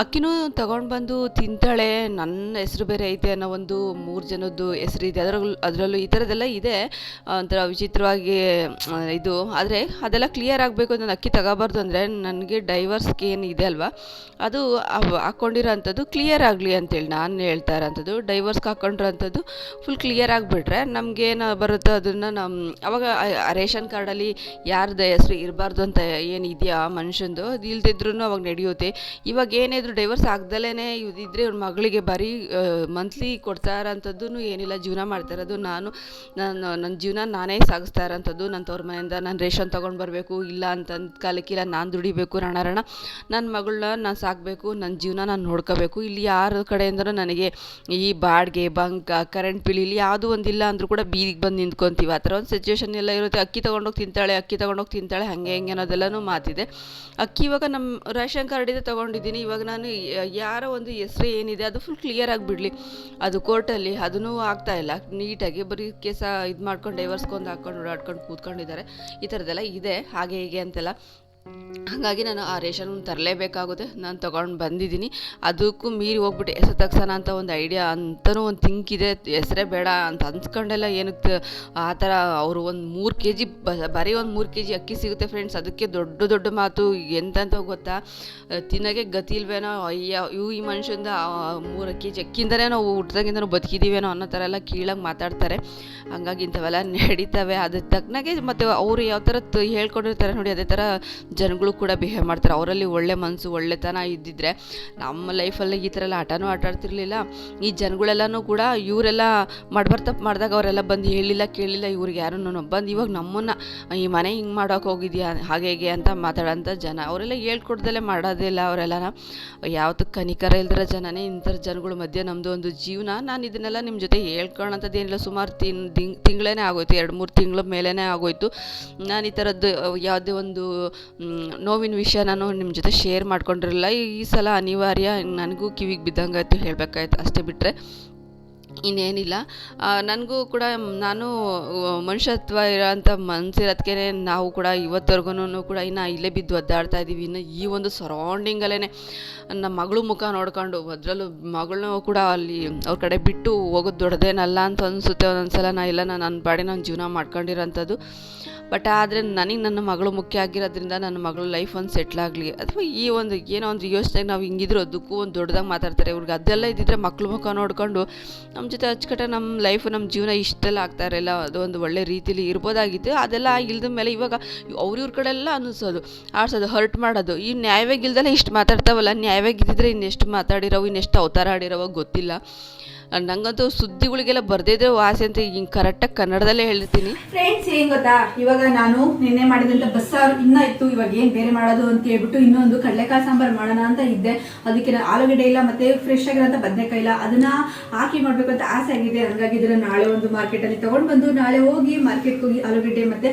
ಅಕ್ಕಿನೂ ತಗೊಂಡು ಬಂದು ತಿಂತಾಳೆ. ನನ್ನ ಹೆಸರು ಬೇರೆ ಐತೆ ಅನ್ನೋ ಒಂದು ಮೂರು ಜನದ್ದು ಹೆಸರಿದೆ ಅದರಲ್ಲೂ ಅದರಲ್ಲೂ ಈ ಥರದ್ದೆಲ್ಲ ಇದೆ. ಒಂಥರ ವಿಚಿತ್ರವಾಗಿ ಇದು. ಆದರೆ ಅದೆಲ್ಲ ಕ್ಲಿಯರ್ ಆಗಬೇಕು ನಾನು ಅಕ್ಕಿ ತಗೋಬಾರ್ದು ಅಂದರೆ ನನಗೆ ಡೈವರ್ಸ್ ಏನು ಇದೆ ಅಲ್ವಾ? ಅದು ಹಾಕ್ಕೊಂಡಿರೋ ಅಂಥದ್ದು ಕ್ಲಿಯರ್ ಆಗಲಿ ಅಂತೇಳಿ ನಾನು ಹೇಳ್ತಾ ಇರೋಂಥದ್ದು. ಡೈವರ್ಸ್ಗೆ ಹಾಕ್ಕೊಂಡಿರೋಂಥದ್ದು ಫುಲ್ ಕ್ಲಿಯರ್ ಆಗಿಬಿಟ್ರೆ ನಮಗೇನು ಬರುತ್ತೋ ಅದನ್ನು ನಮ್ಮ ಅವಾಗ ರೇಷನ್ ಕಾರ್ಡಲ್ಲಿ ಯಾರ್ದು ಹೆಸರು ಇರಬಾರ್ದು ಅಂತ ಏನಿದೆಯಾ ಮನುಷ್ಯಂದು? ಅದು ಇಲ್ದಿದ್ರೂ ಅವಾಗ ನಡೆಯುತ್ತೆ. ಇವಾಗ ಏನಿದ್ರು ಏನಾದರೂ ಡೈವರ್ಸ್ ಆಗ್ದಲೇ ಇದ್ರೆ ಇವ್ರ ಮಗಳಿಗೆ ಬರೀ ಮಂತ್ಲಿ ಕೊಡ್ತಾ ಇರೋಂಥದ್ದು ಏನಿಲ್ಲ, ಜೀವನ ಮಾಡ್ತಾ ಇರೋದು ನಾನು ನಾನು ನನ್ನ ಜೀವನ ನಾನೇ ಸಾಗಿಸ್ತಾ ಇರೋಂಥದ್ದು ನನ್ನ ತವ್ರ ಮನೆಯಿಂದ ನಾನು ರೇಷನ್ ತೊಗೊಂಡು ಬರಬೇಕು, ಇಲ್ಲ ಅಂತಂದ ಕಾಲಕ್ಕಿಲ್ಲ ನಾನು ದುಡಿಬೇಕು, ರಣ ರಣ ನನ್ನ ಮಗಳನ್ನ ನಾನು ಸಾಕಬೇಕು ನನ್ನ ಜೀವನ ನಾನು ನೋಡ್ಕೋಬೇಕು. ಇಲ್ಲಿ ಯಾರ ಕಡೆಯಿಂದನೂ ನನಗೆ ಈ ಬಾಡಿಗೆ ಬಂಕ ಕರೆಂಟ್ ಬಿಲ್ ಇಲ್ಲಿ ಯಾವುದೂ ಒಂದಿಲ್ಲ ಅಂದರೂ ಕೂಡ ಬೀದಿಗೆ ಬಂದು ನಿಂತ್ಕೊಂತೀವಿ. ಆ ಥರ ಒಂದು ಸಿಚುವೇಶನ್ ಎಲ್ಲ ಇರುತ್ತೆ. ಅಕ್ಕಿ ತೊಗೊಂಡೋಗಿ ತಿಂತಾಳೆ, ಅಕ್ಕಿ ತೊಗೊಂಡೋಗಿ ತಿಂತಾಳೆ, ಹಂಗೆ, ಹಿಂಗೆ ಅನ್ನೋದೆಲ್ಲನೂ ಮಾತಿದೆ. ಅಕ್ಕಿ ಇವಾಗ ನಮ್ಮ ರೇಷನ್ ಕಾರ್ಡಿಂದ ತೊಗೊಂಡಿದ್ದೀನಿ, ಇವಾಗ ನಾನು ಯಾರ ಒಂದು ಹೆಸ್ರು ಏನಿದೆ ಅದು ಫುಲ್ ಕ್ಲಿಯರ್ ಆಗಿಬಿಡಲಿ. ಅದು ಕೋರ್ಟಲ್ಲಿ ಅದನ್ನೂ ಆಗ್ತಾ ಇಲ್ಲ. ನೀಟಾಗಿ ಬರೀ ಕೇಸ ಇದು ಮಾಡ್ಕೊಂಡು ಡೈವರ್ಸ್ಕೊಂಡು ಹಾಕ್ಕೊಂಡು ಓಡಾಡ್ಕೊಂಡು ಕೂತ್ಕೊಂಡಿದ್ದಾರೆ. ಈ ಥರದ್ದೆಲ್ಲ ಇದೆ, ಹಾಗೆ ಹೀಗೆ ಅಂತೆಲ್ಲ. ಹಾಗಾಗಿ ನಾನು ಆ ರೇಷನ್ ತರಲೇಬೇಕಾಗುತ್ತೆ. ನಾನು ತೊಗೊಂಡು ಬಂದಿದ್ದೀನಿ. ಅದಕ್ಕೂ ಮೀರಿ ಹೋಗ್ಬಿಟ್ಟು ಹೆಸರು ತಗ್ಸೋಣ ಅಂತ ಒಂದು ಐಡಿಯಾ ಅಂತಲೂ ಒಂದು ಥಿಂಕ್ ಇದೆ. ಹೆಸರೇ ಬೇಡ ಅಂತ ಅನ್ಸ್ಕೊಂಡೆಲ್ಲ ಏನಕ್ಕೆ ಆ ಥರ ಅವರು ಒಂದು ಮೂರು ಕೆ ಜಿ ಬರೀ ಒಂದು ಮೂರು ಕೆ ಜಿ ಅಕ್ಕಿ ಸಿಗುತ್ತೆ ಫ್ರೆಂಡ್ಸ್ ಅದಕ್ಕೆ ದೊಡ್ಡ ದೊಡ್ಡ ಮಾತು ಎಂತಂತ ಗೊತ್ತಾ? ತಿನ್ನೋಕ್ಕೆ ಗತಿ ಇಲ್ವೇನೋ? ಅಯ್ಯ, ಇವು ಈ ಮನುಷ್ಯಂದ ಮೂರು ಕೆ ಜಿ ಅಕ್ಕಿಯಿಂದಲೇ ನಾವು ಹುಟ್ದಾಗಿಂದ ಬದುಕಿದ್ದೀವೇನೋ ಅನ್ನೋ ಥರ ಎಲ್ಲ ಕೀಳಾಗಿ ಮಾತಾಡ್ತಾರೆ. ಹಂಗಾಗಿ ಇಂಥವೆಲ್ಲ ನಡೀತವೆ. ಅದಕ್ಕೆ ತಕ್ಕನಾಗೆ ಮತ್ತು ಅವರು ಯಾವ ಥರ ಹೇಳ್ಕೊಂಡಿರ್ತಾರೆ ನೋಡಿ, ಅದೇ ಥರ ಜನಗಳು ಕೂಡ ಬಿಹೇವ್ ಮಾಡ್ತಾರೆ. ಅವರಲ್ಲಿ ಒಳ್ಳೆ ಮನಸ್ಸು ಒಳ್ಳೆತನ ಇದ್ದಿದ್ರೆ ನಮ್ಮ ಲೈಫಲ್ಲಿ ಈ ಥರ ಎಲ್ಲ ಆಟನೂ ಆಟ ಆಡ್ತಿರ್ಲಿಲ್ಲ. ಈ ಜನಗಳೆಲ್ಲನೂ ಕೂಡ ಇವರೆಲ್ಲ ಮಾಡ್ಬಾರ್ದು ತಪ್ಪು ಮಾಡಿದಾಗ ಅವರೆಲ್ಲ ಬಂದು ಹೇಳಿಲ್ಲ, ಕೇಳಿಲ್ಲ, ಇವ್ರಿಗೆ ನಾನು ಬಂದು ಇವಾಗ ನಮ್ಮನ್ನು ಈ ಮನೆ ಹಿಂಗೆ ಮಾಡೋಕೆ ಹೋಗಿದ್ಯಾ, ಹಾಗೆ ಹೀಗೆ ಅಂತ ಮಾತಾಡೋಂಥ ಜನ ಅವರೆಲ್ಲ ಹೇಳ್ಕೊಡ್ದಲ್ಲೇ ಮಾಡೋದಿಲ್ಲ ಅವರೆಲ್ಲನ. ಯಾವುದು ಕನಿಕರ ಇಲ್ದಿರೋ ಜನನೇ ಇಂಥ ಜನಗಳ ಮಧ್ಯೆ ನಮ್ಮದು ಒಂದು ಜೀವನ. ನಾನು ಇದನ್ನೆಲ್ಲ ನಿಮ್ಮ ಜೊತೆ ಹೇಳ್ಕೊಳ್ಳೋಂಥದ್ದು ಏನಿಲ್ಲ. ಸುಮಾರು ತಿನ್ ತಿಂಗ್ ತಿಂಗಳೇ ಆಗೋಯ್ತು. ಎರಡು ಮೂರು ತಿಂಗಳ ಮೇಲೇ ಆಗೋಯ್ತು. ನಾನು ಈ ಥರದ್ದು, ಯಾವುದೇ ಒಂದು ನೋವಿನ ವಿಷಯ ನಾನು ನಿಮ್ಮ ಜೊತೆ ಶೇರ್ ಮಾಡ್ಕೊಂಡಿರಲಿಲ್ಲ ಈ ಸಲ ಅನಿವಾರ್ಯ, ನನಗೂ ಕಿವಿಗೆ ಬಿದ್ದಂಗೆ ಆಯಿತು ಹೇಳಬೇಕಾಯ್ತು, ಅಷ್ಟೇ ಬಿಟ್ಟರೆ ಇನ್ನೇನಿಲ್ಲ. ನನಗೂ ಕೂಡ ನಾನು ಮನುಷ್ಯತ್ವ ಇರೋಂಥ ಮನಸ್ಸಿರೋದಕ್ಕೆ ನಾವು ಕೂಡ ಇವತ್ತವರೆಗೂ ಕೂಡ ಇನ್ನು ಇಲ್ಲೇ ಬಿದ್ದು ಒದ್ದಾಡ್ತಾ ಇದ್ದೀವಿ ಇನ್ನು ಈ ಒಂದು ಸರೌಂಡಿಂಗಲ್ಲೇ ನಮ್ಮ ಮಗಳು ಮುಖ ನೋಡ್ಕೊಂಡು, ಅದರಲ್ಲೂ ಮಗಳನ್ನೂ ಕೂಡ ಅಲ್ಲಿ ಅವ್ರ ಕಡೆ ಬಿಟ್ಟು ಹೋಗೋದು ದೊಡ್ಡದೇನಲ್ಲ ಅಂತ ಅನಿಸುತ್ತೆ ಒಂದೊಂದ್ಸಲ. ನಾ, ಇಲ್ಲ ನಾನು ನನ್ನ ಬಾಡಿ ನಾನು ಜೀವನ ಮಾಡ್ಕೊಂಡಿರೋಂಥದ್ದು. ಬಟ್ ಆದರೆ ನನಗೆ ನನ್ನ ಮಗಳು ಮುಖ್ಯ ಆಗಿರೋದ್ರಿಂದ ನನ್ನ ಮಗಳ ಲೈಫ್ ಒಂದು ಸೆಟ್ಲ್ ಆಗಲಿ, ಅಥವಾ ಈ ಒಂದು ಏನೋ ಒಂದು ಯೋಚನೆಗೆ ನಾವು ಹಿಂಗಿದ್ರು ಅದಕ್ಕೂ ಒಂದು ದೊಡ್ಡದಾಗಿ ಮಾತಾಡ್ತಾರೆ. ಇವ್ರಿಗೆ ಅದೆಲ್ಲ ಇದ್ದಿದ್ರೆ ಮಕ್ಳು ಮುಖ ನೋಡ್ಕೊಂಡು ನಮ್ಮ ಜೊತೆ ಅಚ್ಚುಕಟ್ಟ ನಮ್ಮ ಲೈಫ್ ನಮ್ಮ ಜೀವನ ಇಷ್ಟೆಲ್ಲ ಆಗ್ತಾ ಇರಲಿಲ್ಲ. ಅದು ಒಂದು ಒಳ್ಳೆ ರೀತಿಲಿ ಇರ್ಬೋದಾಗಿತ್ತು. ಅದೆಲ್ಲ ಇಲ್ದ ಮೇಲೆ ಇವಾಗ ಅವ್ರಿವ್ರ ಕಡೆ ಎಲ್ಲ ಅನ್ನಿಸೋದು ಆಡ್ಸೋದು ಹರ್ಟ್ ಮಾಡೋದು. ಈ ನ್ಯಾಯವಾಗಿಲ್ದಲ್ಲ ಇಷ್ಟು ಮಾತಾಡ್ತಾವಲ್ಲ ನ್ಯಾಯವಾಗಿದ್ದಿದ್ರೆ ಇನ್ನೆಷ್ಟು ಮಾತಾಡಿರೋವು, ಇನ್ನೆಷ್ಟು ಅವತಾರ ಆಡಿರೋ ಗೊತ್ತಿಲ್ಲ. ನಂಗಂತೂ ಸುದ್ದಿಗಳಿಗೆಲ್ಲ ಬರ್ದೇ ಇದ್ರೆ ವಾಸಿ ಅಂತ ಹಿಂಗೆ ಕರೆಕ್ಟಾಗಿ ಕನ್ನಡದಲ್ಲೇ ಹೇಳ್ತೀನಿ ಫ್ರೆಂಡ್ಸ್ ಏನ್ ಗೊತ್ತಾ? ಇವಾಗ ನಾನು ನಿನ್ನೆ ಮಾಡಿದಂತ ಬಸ್ಸಾರು ಇನ್ನ ಇತ್ತು. ಇವಾಗ ಏನ್ ಬೇರೆ ಮಾಡೋದು ಅಂತ ಹೇಳ್ಬಿಟ್ಟು ಇನ್ನೊಂದು ಕಡಲೆಕಾಯಿ ಸಾಂಬಾರ್ ಮಾಡೋಣ ಅಂತ ಇದ್ದೆ. ಅದಕ್ಕೆ ಆಲೂಗಡ್ಡೆ ಇಲ್ಲ ಮತ್ತೆ ಫ್ರೆಶ್ ಆಗಿರೋಂಥ ಬದನೆಕಾಯಿ ಇಲ್ಲ. ಅದನ್ನ ಹಾಕಿ ಮಾಡ್ಬೇಕು ಅಂತ ಆಸೆ ಆಗಿದೆ. ಹಂಗಾಗಿ ಇದನ್ನ ನಾಳೆ ಒಂದು ಮಾರ್ಕೆಟ್ ಅಲ್ಲಿ ತಗೊಂಡ್ ಬಂದು ನಾಳೆ ಹೋಗಿ ಮಾರ್ಕೆಟ್ ಹೋಗಿ ಆಲೂಗಡ್ಡೆ ಮತ್ತೆ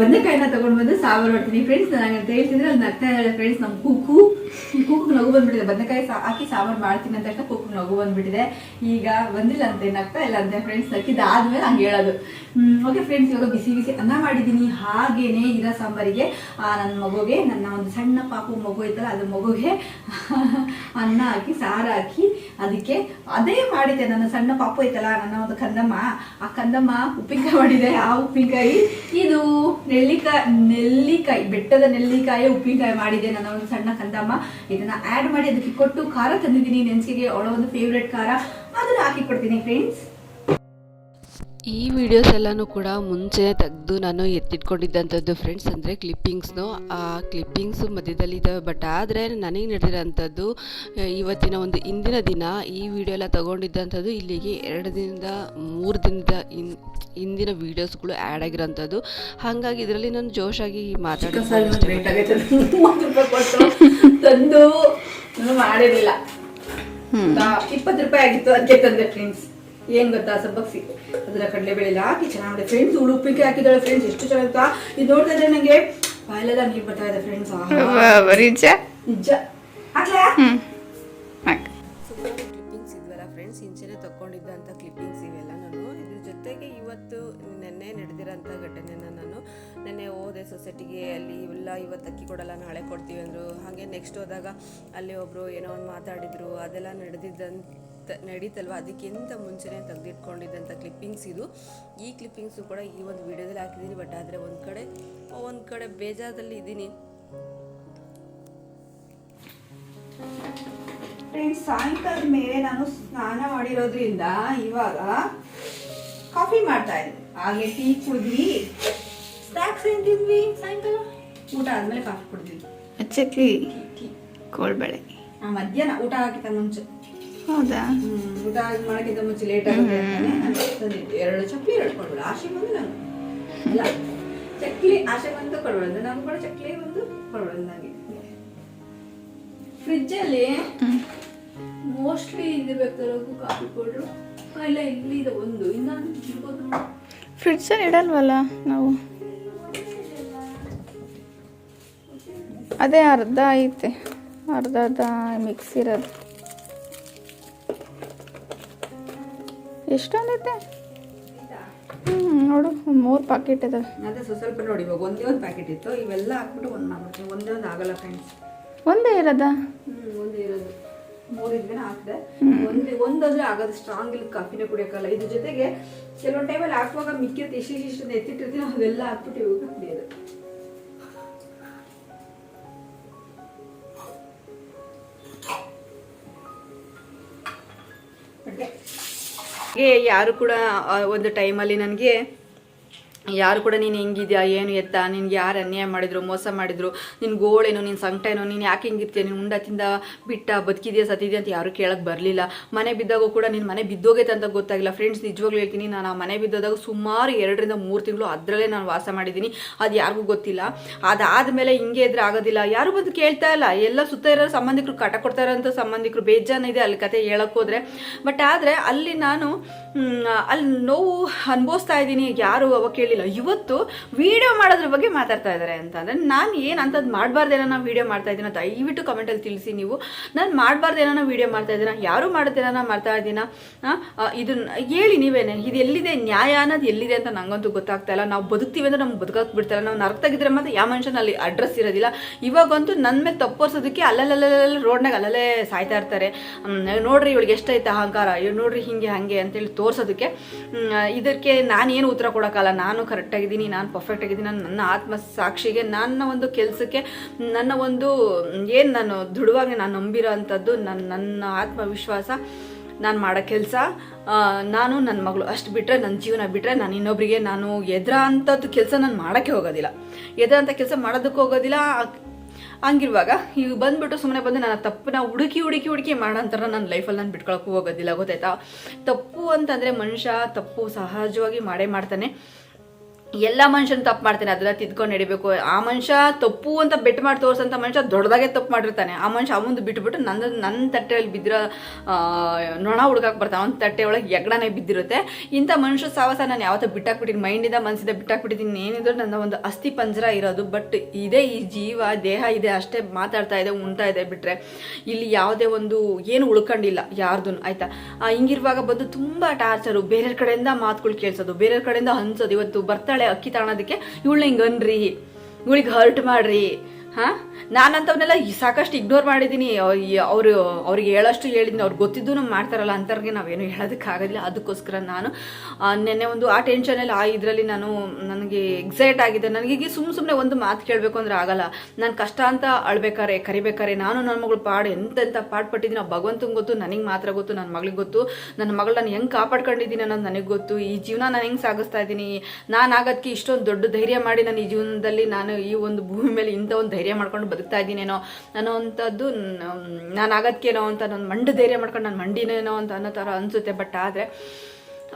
ಬದನೆಕಾಯಿನ ತಗೊಂಡ್ ಬಂದು ಸಾಂಬಾರ್ ಮಾಡ್ತೀನಿ. ಫ್ರೆಂಡ್ಸ್ ನಾನು ಅಂತ ಹೇಳ್ತಿದ್ರೆ ಅದನ್ನ ನಗ್ತಾ ಫ್ರೆಂಡ್ಸ್ ಫ್ರೆಂಡ್ಸ್ ನಮ್ ಕೂಕು ನಗು ಬಂದ್ಬಿಟ್ಟಿದೆ. ಬದನೆಕಾಯಿ ಹಾಕಿ ಸಾಂಬಾರ್ ಮಾಡ್ತೀನಿ ಅಂತ ತಕ್ಷಣ ಕೂಕು ನಗು ಬಂದ್ಬಿಟ್ಟಿದೆ. ಈಗ ಬಂದಿಲ್ಲ ಅಂತ ಏನಾಗ್ತಾ ಇಲ್ಲ ಅಂತೆ ಫ್ರೆಂಡ್ಸ್ ಹಾಕಿದಾದ್ಮೇಲೆ ಹಂಗೆ ಹೇಳೋದು. ಓಕೆ ಫ್ರೆಂಡ್ಸ್ ಇವಾಗ ಬಿಸಿ ಬಿಸಿ ಅನ್ನ ಮಾಡಿದ್ದೀನಿ. ಹಾಗೇನೆ ಇರೋ ಸಾಂಬಾರಿಗೆ ನನ್ನ ಮಗುಗೆ, ನನ್ನ ಒಂದು ಸಣ್ಣ ಪಾಪು ಮಗು ಐತಲ್ಲ, ಅದು ಮಗುಗೆ ಅನ್ನ ಹಾಕಿ, ಸಾರು ಹಾಕಿ, ಅದಕ್ಕೆ ಅದೇ ಮಾಡಿದ್ದೆ. ನನ್ನ ಸಣ್ಣ ಪಾಪು ಐತಲ್ಲ, ನನ್ನ ಒಂದು ಕಂದಮ್ಮ, ಆ ಕಂದಮ್ಮ ಉಪ್ಪಿನಕಾಯಿ ಮಾಡಿದೆ. ಆ ಉಪ್ಪಿನಕಾಯಿ, ಇದು ನೆಲ್ಲಿಕಾಯಿ ನೆಲ್ಲಿಕಾಯಿ, ಬೆಟ್ಟದ ನೆಲ್ಲಿಕಾಯಿ ಉಪ್ಪಿನಕಾಯಿ ಮಾಡಿದೆ. ನನ್ನ ಒಂದು ಸಣ್ಣ ಕಂದಮ್ಮ. ಇದನ್ನ ಆಡ್ ಮಾಡಿ ಅದಕ್ಕೆ ಕೊಟ್ಟು ಖಾರ ತಂದಿದ್ದೀನಿ. ನೆನ್ಸಿಗೆ ಅವಳ ಒಂದು ಫೇವ್ರೆಟ್ ಖಾರ. ಅದನ್ನ ಹಾಕಿ ಕೊಡ್ತೀನಿ ಫ್ರೆಂಡ್ಸ್ ಈ ವಿಡಿಯೋಸ್ ಎಲ್ಲನೂ ಕೂಡ ಮುಂಚೆ ತೆಗೆದು ನಾನು ಎತ್ತಿಟ್ಕೊಂಡಿದ್ದಂಥದ್ದು ಫ್ರೆಂಡ್ಸ್ ಅಂದರೆ ಕ್ಲಿಪ್ಪಿಂಗ್ಸ್ನು ಆ ಕ್ಲಿಪ್ಪಿಂಗ್ಸು ಮಧ್ಯದಲ್ಲಿ ಇದ್ದಾವೆ ಬಟ್ ಆದರೆ ನನಗೆ ನಡೆದಿರೋಂಥದ್ದು ಇವತ್ತಿನ ಒಂದು ಇಂದಿನ ದಿನ ಈ ವಿಡಿಯೋ ಎಲ್ಲ ತೊಗೊಂಡಿದ್ದಂಥದ್ದು ಇಲ್ಲಿಗೆ ಎರಡು ದಿನದ ಮೂರು ದಿನದ ಇನ್ ಇಂದಿನ ವಿಡಿಯೋಸ್ಗಳು ಆ್ಯಡ್ ಆಗಿರೋಂಥದ್ದು. ಹಾಗಾಗಿ ಇದರಲ್ಲಿ ನಾನು ಜೋಶಾಗಿ ಮಾತಾಡಿ ತಂದು ನಾನು ಮಾಡಿರಲಿಲ್ಲ. ಇಪ್ಪತ್ತು ರೂಪಾಯಿ ಆಗಿತ್ತು ಅದಕ್ಕೆ ತಂದೆ ಫ್ರೆಂಡ್ಸ್ ಏನ್ ಗೊತ್ತಾ ಸಬ್ಬಕ್ಸಿ? ಅದರ ಕಡಲೆಬೇಳೆ ಬೆಳೆಯಲ್ಲ ಹಾಕಿ ಚೆನ್ನಾಗಿದೆ ಫ್ರೆಂಡ್ಸ್ ಉಳು ಉಪ್ಪಿನಕಾಯಿ ಹಾಕಿದಾಳೆ ಫ್ರೆಂಡ್ಸ್ ಎಷ್ಟು ಚೆನ್ನಾಗಿತ್ತಾ. ಇದು ನೋಡ್ತಾ ಇದ್ರೆ ನಂಗೆ ಬಾಯಲೆಲ್ಲ ನೀರು ಬರ್ತಾ ಇದೆ ಫ್ರೆಂಡ್ಸ್ ನಿಜ? ನಿಜ. ಹಾಕ್ಲಾ ಸುಮಾರು ಕ್ಲಿಪ್ಪಿಂಗ್ಸ್ ಇದ್ವಲ್ಲ ಫ್ರೆಂಡ್ಸ್ ಇಂಚೆನೆ ತಕ್ಕೊಂಡಿದ್ದಂತ ಕ್ಲಿಪ್ಪಿಂಗ್ಸ್ ನೆನ್ನೆ ನಡೆದಿರೋಂಥ ಘಟನೆನ ನಾನು ನೆನ್ನೆ ಹೋದೆ ಸೊಸೈಟಿಗೆ, ಅಲ್ಲಿ ಇವೆಲ್ಲ ಇವತ್ತು ಅಕ್ಕಿ ಕೊಡಲ್ಲ, ನಾಳೆ ಕೊಡ್ತೀವಿ ಅಂದರು. ಹಾಗೆ ನೆಕ್ಸ್ಟ್ ಹೋದಾಗ ಅಲ್ಲಿ ಒಬ್ಬರು ಏನೋ ಒಂದು ಮಾತಾಡಿದರು, ಅದೆಲ್ಲ ನಡೆದಿದ್ದಂತ, ನಡೀತಲ್ವ? ಅದಕ್ಕಿಂತ ಮುಂಚೆನೇ ತೆಗೆದಿಟ್ಕೊಂಡಿದ್ದಂಥ ಕ್ಲಿಪ್ಪಿಂಗ್ಸ್ ಇದು. ಈ ಕ್ಲಿಪ್ಪಿಂಗ್ಸು ಕೂಡ ಈ ಒಂದು ವಿಡಿಯೋದಲ್ಲಿ ಹಾಕಿದ್ದೀನಿ ಬಟ್ ಆದರೆ ಒಂದು ಕಡೆ ಒಂದು ಕಡೆ ಬೇಜಾರದಲ್ಲಿ ಇದ್ದೀನಿ. ಫ್ರೆಂಡ್ಸ್ ಸಾಯಂಕಾಲದ ಮೇಲೆ ನಾನು ಸ್ನಾನ ಮಾಡಿರೋದ್ರಿಂದ ಇವಾಗ ಕಾಫಿ ಮಾಡ್ತಾ ಇದ್ದೆ ಹಾಗೆ ಟೀ ಕುಡಿದ್ವಿ ಸ್ನ್ಯಾಕ್ಸ್ ಏನು ತಿಂದ್ವಿ ಸಾಯಂಕಾಲ? ಊಟ ಆದಮೇಲೆ ಕಾಫಿ ಕುಡಿದ್ವಿ ಚಕ್ಲಿ ಕೋಳ್ಬೇಳೆ. ಮಧ್ಯಾಹ್ನ ಊಟ ಹಾಕಿದ ಮುಂಚೆ. ಹೌದಾ? ಊಟ ಮಾಡೋಕ್ಕಿಂತ ಮುಂಚೆ ಲೇಟ್ ಆಗುತ್ತೆ. ಎರಡು ಚಕ್ಲಿ ಎರಡು ಕೊಡ್ಬೇಡ ಆಶೆ ಬಂದು ನಾನು. ಇಲ್ಲ ಚಕ್ಲಿ ಆಶೆ ಬಂದು ಕೊಡ್ಬೇಡ ನಾನು ಕೂಡ ಚಕ್ಲಿ ಒಂದು ಕೊಡ್ಬೇಡ ನನಗೆ. ಫ್ರಿಜ್ಜಲ್ಲಿ ಮೋಸ್ಟ್ಲಿ ಇದಿರ್ಬೇಕು ಕಾಫಿ ಪೌಡ್ರು ಇಲ್ಲ ಇಲ್ಲಿ ಇದೆ ಒಂದು. ಇನ್ನೊಂದು ಇರ್ಬೋದು ಫ್ರಿಡ್ಜಲ್ಲಿ ಇಡಲ್ವಲ್ಲ ನಾವು? ಅದೇ ಅರ್ಧ ಐತೆ. ಅರ್ಧ ಅರ್ಧ ಮಿಕ್ಸ್ ಇರೋದು. ಎಷ್ಟೊಂದೈತೆ ಹ್ಞೂ ನೋಡು ಮೂರು ಪ್ಯಾಕೆಟ್ ಇದಾವೆ ಅದೇ ಸ್ವಲ್ಪ ನೋಡಿ ಇವಾಗ ಒಂದೇ ಒಂದು ಪ್ಯಾಕೆಟ್ ಇತ್ತು. ಇವೆಲ್ಲ ಹಾಕ್ಬಿಟ್ಟು ಒಂದು ಒಂದೇ ಒಂದು ಆಗಲ್ಲ ಫ್ರೆಂಡ್ಸ್ ಒಂದೇ ಇರೋದಾ? ಒಂದೇ ಇರೋದು. ಮೂರಿದ್ಮೇಲೆ ಹಾಕಿದೆ. ಒಂದ್ ಒಂದಾದ್ರೆ ಆಗೋದು. ಸ್ಟ್ರಾಂಗ್ ಇಲ್ಲಿ ಕಾಫಿನೇ ಕುಡಿಯೋಕ್ಕಲ್ಲ. ಇದ್ರ ಜೊತೆಗೆ ಕೆಲವೊಂದು ಟೈಮಲ್ಲಿ ಹಾಕುವಾಗ ಮಿಕ್ಕಿರುತ್ತೆ ಇಷ್ಟು ಇಷ್ಟು ಎತ್ತಿಟ್ಟಿರ್ತೀನಿ ಅವೆಲ್ಲ ಹಾಕ್ಬಿಟ್ಟು ಇವಾಗ ಕುಡಿಯೋದು. ಯಾರು ಕೂಡ ಒಂದು ಟೈಮಲ್ಲಿ ನನಗೆ ಯಾರು ಕೂಡ ನೀನು ಹೆಂಗಿದ್ಯಾ, ಏನು ಎತ್ತ, ನಿನ್ಗೆ ಯಾರು ಅನ್ಯಾಯ ಮಾಡಿದ್ರು, ಮೋಸ ಮಾಡಿದ್ರು, ನಿನ್ ಗೋಳೇನು ನಿನ್ನ ಸಂಕಟ ಏನೋ ನೀನು ಯಾಕೆ ಹಿಂಗಿರ್ತೀಯ, ನೀನು ಉಂಡ ತಿಂದ ಬಿಟ್ಟ ಬದುಕಿದ್ಯಾ, ಸತ್ತಿದ್ಯಾ ಅಂತ ಯಾರು ಕೇಳಕ್ಕೆ ಬರಲಿಲ್ಲ. ಮನೆ ಬಿದ್ದಾಗ ಕೂಡ ನಿನ್ನ ಮನೆ ಬಿದ್ದೋಗೈತೆ ಅಂತ ಗೊತ್ತಾಗಿಲ್ಲ. ಫ್ರೆಂಡ್ಸ್ ನಿಜವಾಗ್ಲೂ ಹೇಳ್ತೀನಿ, ನಾನು ಆ ಮನೆ ಬಿದ್ದೋದಾಗ ಸುಮಾರು ಎರಡರಿಂದ ಮೂರು ತಿಂಗಳು ಅದರಲ್ಲೇ ನಾನು ವಾಸ ಮಾಡಿದ್ದೀನಿ. ಅದು ಯಾರಿಗೂ ಗೊತ್ತಿಲ್ಲ. ಅದಾದಮೇಲೆ ಹಿಂಗೆ ಇದ್ರೆ ಆಗೋದಿಲ್ಲ. ಯಾರು ಬಂದು ಕೇಳ್ತಾ ಇಲ್ಲ. ಎಲ್ಲ ಸುತ್ತ ಇರೋ ಸಂಬಂಧಿಕರು ಕಟ ಕೊಡ್ತಾ ಇರೋಂಥ ಸಂಬಂಧಿಕರು ಬೇಜಾನ ಇದೆ ಅಲ್ಲಿ ಕತೆ ಹೇಳೋಕ್ಕೋದ್ರೆ ಬಟ್ ಆದರೆ ಅಲ್ಲಿ ನಾನು ಅಲ್ಲಿ ನೋವು ಅನುಭವಿಸ್ತಾ ಇದ್ದೀನಿ. ಯಾರು ಅವಾಗ ಕೇಳಿಲ್ಲ ಇವತ್ತು ವಿಡಿಯೋ ಮಾಡೋದ್ರ ಬಗ್ಗೆ ಮಾತಾಡ್ತಾ ಇದ್ದಾರೆ ಅಂತ ಅಂದರೆ ನಾನು ಏನು ಅಂಥದ್ದು ಮಾಡಬಾರ್ದೇನೋ ನಾನು ವಿಡಿಯೋ ಮಾಡ್ತಾ ಇದ್ದೀನ ದಯವಿಟ್ಟು ಕಮೆಂಟಲ್ಲಿ ತಿಳಿಸಿ ನೀವು. ನಾನು ಮಾಡಬಾರ್ದೇನೋ ನಾನು ವಿಡಿಯೋ ಮಾಡ್ತಾ ಇದ್ದೀನ, ಯಾರು ಮಾಡೋದೇನೋ ನಾನು ಮಾಡ್ತಾ ಇದ್ದೀನ ಇದನ್ನ ಹೇಳಿ ನೀವೇನೆ ಇದು ಎಲ್ಲಿದೆ? ನ್ಯಾಯ ಅನ್ನೋದು ಎಲ್ಲಿದೆ ಅಂತ ನಂಗಂತೂ ಗೊತ್ತಾಗ್ತಾ ಇಲ್ಲ. ನಾವು ಬದುಕ್ತೀವಿ ಅಂದ್ರೆ ನಮ್ಗೆ ಬದುಕಕ್ಕೆ ಬಿಡ್ತಾರೆ. ನಾವು ನರಕ್ತಾಗಿದ್ರೆ ಮಾತ್ರ ಯಾವ ಮನುಷ್ಯನ ಅಲ್ಲಿ ಅಡ್ರೆಸ್ ಇರೋದಿಲ್ಲ. ಇವಾಗಂತೂ ನನ್ನ ಮೇಲೆ ತಪ್ಪೋರ್ಸೋದಕ್ಕೆ ಅಲ್ಲಲ್ಲಲ್ಲ ರೋಡ್ನಾಗ ಅಲ್ಲಲ್ಲೇ ಸಾಯ್ತಾ ಇರ್ತಾರೆ ನೋಡ್ರಿ ಇವಳಿಗೆ ಎಷ್ಟೈತೆ ಅಹಂಕಾರ ಇವ್ ನೋಡ್ರಿ ಹಿಂಗೆ ಹಂಗೆ ಅಂತೇಳಿ ತೋರ್ಸೋದಕ್ಕೆ ಇದಕ್ಕೆ ನಾನೇನು ಉತ್ತರ ಕೊಡೋಕ್ಕಲ್ಲ ನಾನು ಕರೆಕ್ಟಾಗಿದ್ದೀನಿ, ನಾನು ಪರ್ಫೆಕ್ಟ್ ಆಗಿದ್ದೀನಿ ನಾನು ನನ್ನ ಆತ್ಮ ಸಾಕ್ಷಿಗೆ, ನನ್ನ ಒಂದು ಕೆಲಸಕ್ಕೆ, ನನ್ನ ಒಂದು, ಏನು ನಾನು ದೃಢವಾಗಿ ನಾನು ನಂಬಿರೋ ಅಂಥದ್ದು ನನ್ನ ನನ್ನ ಆತ್ಮವಿಶ್ವಾಸ, ನಾನು ಮಾಡೋ ಕೆಲಸ ನಾನು ನನ್ನ ಮಗಳು ಅಷ್ಟು ಬಿಟ್ಟರೆ ನನ್ನ ಜೀವನ ಬಿಟ್ಟರೆ ನಾನು ಇನ್ನೊಬ್ಬರಿಗೆ ನಾನು ಎದುರ ಅಂಥದ್ದು ಕೆಲಸ ನಾನು ಮಾಡೋಕ್ಕೆ ಹೋಗೋದಿಲ್ಲ. ಎದುರ ಅಂಥ ಕೆಲಸ ಮಾಡೋದಕ್ಕೆ ಹೋಗೋದಿಲ್ಲ. ಹಂಗಿರುವಾಗ, ಈಗ ಬಂದ್ಬಿಟ್ಟು ಸುಮ್ಮನೆ ಬಂದು ನನ್ನ ತಪ್ಪನ್ನ ಹುಡುಕಿ ಹುಡುಕಿ ಹುಡುಕಿ ಮಾಡೋಂಥರ ನನ್ನ ಲೈಫಲ್ಲಿ ನಾನು ಬಿಟ್ಕೊಳಕ್ಕೂ ಹೋಗೋದಿಲ್ಲ, ಗೊತ್ತಾಯ್ತಾ? ತಪ್ಪು ಅಂತಂದರೆ ಮನುಷ್ಯ ತಪ್ಪು ಸಹಜವಾಗಿ ಮಾಡೇ ಮಾಡ್ತಾನೆ. ಎಲ್ಲ ಮನುಷ್ಯನ ತಪ್ಪು ಮಾಡ್ತಾನೆ, ಅದನ್ನ ತಿದ್ಕೊಂಡು ನಡಿಬೇಕು. ಆ ಮನುಷ್ಯ ತಪ್ಪು ಅಂತ ಬೆಟ್ ಮಾಡಿ ತೋರಿಸಂತ ಮನುಷ್ಯ ದೊಡ್ಡದಾಗೆ ತಪ್ಪು ಮಾಡಿರ್ತಾನೆ. ಆ ಮನುಷ್ಯ ಅವಂದು ಬಿಟ್ಬಿಟ್ಟು ನನ್ನ ನನ್ನ ತಟ್ಟೆಯಲ್ಲಿ ಬಿದ್ದಿರೋ ನೊಣ ಹುಡ್ಕಕ್ಕೆ ಬರ್ತಾನೆ. ಅವ್ನ ತಟ್ಟೆ ಒಳಗೆ ಎಗ್ಡನೇ ಬಿದ್ದಿರುತ್ತೆ. ಇಂಥ ಮನುಷ್ಯ ಸಾವಸ ನಾನು ಯಾವತ್ತೂ ಬಿಟ್ಟಾಕ್ಬಿಟ್ಟಿನಿ ಮೈಂಡಿಂದ ಮನಸ್ಸಿಂದ ಬಿಟ್ಟಾಕ್ಬಿಟ್ಟಿದ್ದೀನಿ ಏನಿದ್ರು ನನ್ನ ಒಂದು ಅಸ್ಥಿ ಪಂಜರ ಇರೋದು. ಬಟ್ ಇದೇ ಈ ಜೀವ, ದೇಹ ಇದೆ. ಅಷ್ಟೇ ಮಾತಾಡ್ತಾ ಇದೆ, ಉಣ್ತಾ ಇದೆ ಬಿಟ್ರೆ ಇಲ್ಲಿ ಯಾವುದೇ ಒಂದು ಏನು ಉಳ್ಕೊಂಡಿಲ್ಲ ಯಾರ್ದು ಆಯ್ತಾ? ಹಿಂಗಿರುವಾಗ ಬಂದು ತುಂಬ ಟಾರ್ಚರು ಬೇರೆ ಕಡೆಯಿಂದ ಮಾತುಗಳು ಕೇಳಿಸೋದು ಬೇರೆ ಕಡೆಯಿಂದ ಹಂಚೋದು ಇವತ್ತು ಬರ್ತಾಳೆ ಅಕ್ಕಿ ತಗೊಳೋದಕ್ಕೆ ಇವಳನ್ನ ಹಿಂಗನ್ರಿ ಇವಳಿಗೆ ಹರ್ಟ್ ಮಾಡ್ರಿ ಹಾಂ? ನಾನಂತವನ್ನೆಲ್ಲ ಸಾಕಷ್ಟು ಇಗ್ನೋರ್ ಮಾಡಿದ್ದೀನಿ ಅವರು ಅವ್ರಿಗೆ ಹೇಳಷ್ಟು ಹೇಳಿದ್ನಿ, ಅವ್ರು ಗೊತ್ತಿದ್ದು ನಮ್ಗೆ ಮಾಡ್ತಾರಲ್ಲ ಅಂಥವ್ರಿಗೆ ನಾವೇನು ಹೇಳೋದಕ್ಕಾಗೋದಿಲ್ಲ. ಅದಕ್ಕೋಸ್ಕರ ನಾನು ನೆನ್ನೆ ಒಂದು ಆ ಟೆನ್ಷನಲ್ಲಿ ಆ ಇದರಲ್ಲಿ ನಾನು ನನಗೆ ಎಕ್ಸೈಟ್ ಆಗಿದೆ ನನಗೆ ಈಗ ಸುಮ್ಮ ಸುಮ್ಮನೆ ಒಂದು ಮಾತು ಕೇಳಬೇಕು ಅಂದ್ರೆ ಆಗಲ್ಲ. ನಾನು ಕಷ್ಟ ಅಂತ ಅಳ್ಬೇಕಾರೆ, ಕರಿಬೇಕಾರೆ, ನಾನು ನನ್ನ ಮಗಳು ಪಾಡು ಎಂತೆಂಥ ಪಾಡು ಪಟ್ಟಿದ್ದೀನಿ. ಆ ಭಗವಂತಂಗೆ ಗೊತ್ತು, ನನಗೆ ಮಾತ್ರ ಗೊತ್ತು ನನ್ನ ಮಗಳಿಗೆ ಗೊತ್ತು. ನನ್ನ ಮಗಳು ನಾನು ಹೆಂಗೆ ಕಾಪಾಡ್ಕೊಂಡಿದ್ದೀನಿ ಅನ್ನೋದು ನನಗೆ ಗೊತ್ತು. ಈ ಜೀವನ ನಾನು ಹೆಂಗೆ ಸಾಗಿಸ್ತಾ ಇದ್ದೀನಿ? ನಾನು ಆಗೋದಕ್ಕೆ ಇಷ್ಟೊಂದು ದೊಡ್ಡ ಧೈರ್ಯ ಮಾಡಿ ನಾನು ಈ ಜೀವನದಲ್ಲಿ ನಾನು ಈ ಒಂದು ಭೂಮಿ ಮೇಲೆ ಇಂಥ ಒಂದು ಧೈರ್ಯ ಮಾಡ್ಕೊಂಡು ಬದುಕ್ತಾ ಇದ್ದೀನೇನೋ ಅನ್ನೋ ಅಂಥದ್ದು ನಾನು ಆಗೋದಕ್ಕೇನೋ ಅಂತ ನನ್ನ ಮಂಡ ಧೈರ್ಯ ಮಾಡ್ಕೊಂಡು ನಾನು ಮಂಡಿನೇನೋ ಅಂತ ಅನ್ನೋ ಥರ ಅನಿಸುತ್ತೆ. ಬಟ್ ಆದರೆ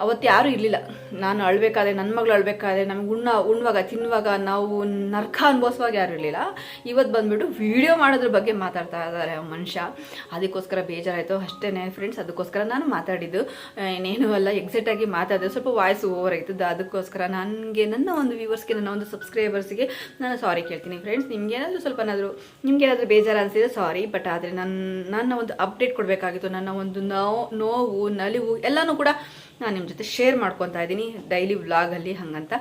ಅವತ್ತು ಯಾರೂ ಇರಲಿಲ್ಲ. ನಾನು ಅಳ್ಬೇಕಾದ್ರೆ ನನ್ನ ಮಗಳು ಅಳ್ಬೇಕಾದ್ರೆ, ನಮ್ಗೆ ಉಣ್ಣ ಉಣ್ಣುವಾಗ ತಿನ್ನುವಾಗ ನಾವು ನರ್ಕ ಅನುಭವಿಸುವಾಗ ಯಾರು ಇರಲಿಲ್ಲ. ಇವತ್ತು ಬಂದ್ಬಿಟ್ಟು ವಿಡಿಯೋ ಮಾಡೋದ್ರ ಬಗ್ಗೆ ಮಾತಾಡ್ತಾ ಇದ್ದಾರೆ ಮನುಷ್ಯ. ಅದಕ್ಕೋಸ್ಕರ ಬೇಜಾರಾಯಿತು. ಅಷ್ಟೇ ಫ್ರೆಂಡ್ಸ್ ಅದಕ್ಕೋಸ್ಕರ ನಾನು ಮಾತಾಡಿದ್ದು. ಇನ್ನೇನು ಅಲ್ಲ ಎಕ್ಸಾಕ್ಟ್ ಆಗಿ ಮಾತಾಡಿದೆ. ಸ್ವಲ್ಪ ವಾಯ್ಸ್ ಓವರ್ ಆಯ್ತದ ಅದಕ್ಕೋಸ್ಕರ ನನಗೆ, ನನ್ನ ಒಂದು ವ್ಯೂವರ್ಸ್ಗೆ ನನ್ನ ಒಂದು ಸಬ್ಸ್ಕ್ರೈಬರ್ಸ್ಗೆ ನಾನು ಸಾರಿ ಕೇಳ್ತೀನಿ. ಫ್ರೆಂಡ್ಸ್ ನಿಮಗೇನಾದರೂ ಸ್ವಲ್ಪ ಏನಾದರೂ, ನಿಮ್ಗೆ ಏನಾದರೂ ಬೇಜಾರು ಅನಿಸಿದ್ರೆ ಸಾರಿ ಬಟ್ ಆದರೆ ನನ್ನ ನನ್ನ ಒಂದು ಅಪ್ಡೇಟ್ ಕೊಡಬೇಕಾಗಿತ್ತು. ನನ್ನ ಒಂದು ನೋವು, ನಲಿವು ಎಲ್ಲನೂ ಕೂಡ ನಾನು ನಿಮ್ಮ ಜೊತೆ ಶೇರ್ ಮಾಡ್ಕೊತಾ ಇದ್ದೀನಿ ಡೈಲಿ ವ್ಲಾಗಲ್ಲಿ ಹಾಗಂತ.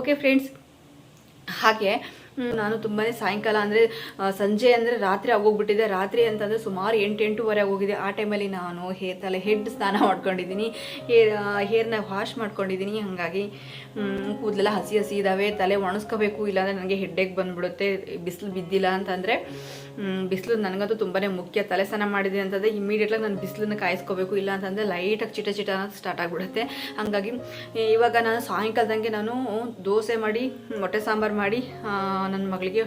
ಓಕೆ ಫ್ರೆಂಡ್ಸ್ ಹಾಗೆ ನಾನು ತುಂಬಾ ಸಾಯಂಕಾಲ ಅಂದರೆ ಸಂಜೆ ಅಂದರೆ ರಾತ್ರಿ ಆಗೋಗ್ಬಿಟ್ಟಿದೆ. ರಾತ್ರಿ ಅಂತಂದರೆ ಸುಮಾರು ಎಂಟು, ಎಂಟೂವರೆ ಆಗೋಗಿದೆ. ಆ ಟೈಮಲ್ಲಿ ನಾನು ಹೇರ್ ತಲೆ ಹೆಡ್ ಸ್ನಾನ ಮಾಡ್ಕೊಂಡಿದ್ದೀನಿ. ಹೇರ್ ಹೇರ್ನ ವಾಶ್ ಮಾಡ್ಕೊಂಡಿದ್ದೀನಿ. ಹಾಗಾಗಿ ಕೂದಲೆಲ್ಲ ಹಸಿ ಹಸಿ ಇದ್ದಾವೆ ತಲೆ ಒಣಸ್ಕೋಬೇಕು, ಇಲ್ಲಾಂದರೆ ನನಗೆ ಹೆಡ್ಡೆಗೆ ಬಂದ್ಬಿಡುತ್ತೆ. ಬಿಸಿಲು ಬಿದ್ದಿಲ್ಲ ಅಂತಂದರೆ ಬಿಸಿಲು ನನಗಂತೂ ತುಂಬಾ ಮುಖ್ಯ. ತಲೆ ಸ್ನಾನ ಮಾಡಿದೆ ಅಂತಂದರೆ ಇಮಿಡಿಯೇಟ್ಲಾಗಿ ನಾನು ಬಿಸಿಲನ್ನ ಕಾಯಿಸ್ಕೋಬೇಕು. ಇಲ್ಲ ಅಂತಂದರೆ ಲೈಟಾಗಿ ಚಿಟ ಚಿಟ ಅನ್ನೋದು ಸ್ಟಾರ್ಟ್ ಆಗಿಬಿಡುತ್ತೆ. ಹಾಗಾಗಿ ಇವಾಗ ನಾನು ಸಾಯಂಕಾಲದಂಗೆ ನಾನು ದೋಸೆ ಮಾಡಿ, ಮೊಟ್ಟೆ ಸಾಂಬಾರು ಮಾಡಿ ನನ್ನ ಮಗಳಿಗೆ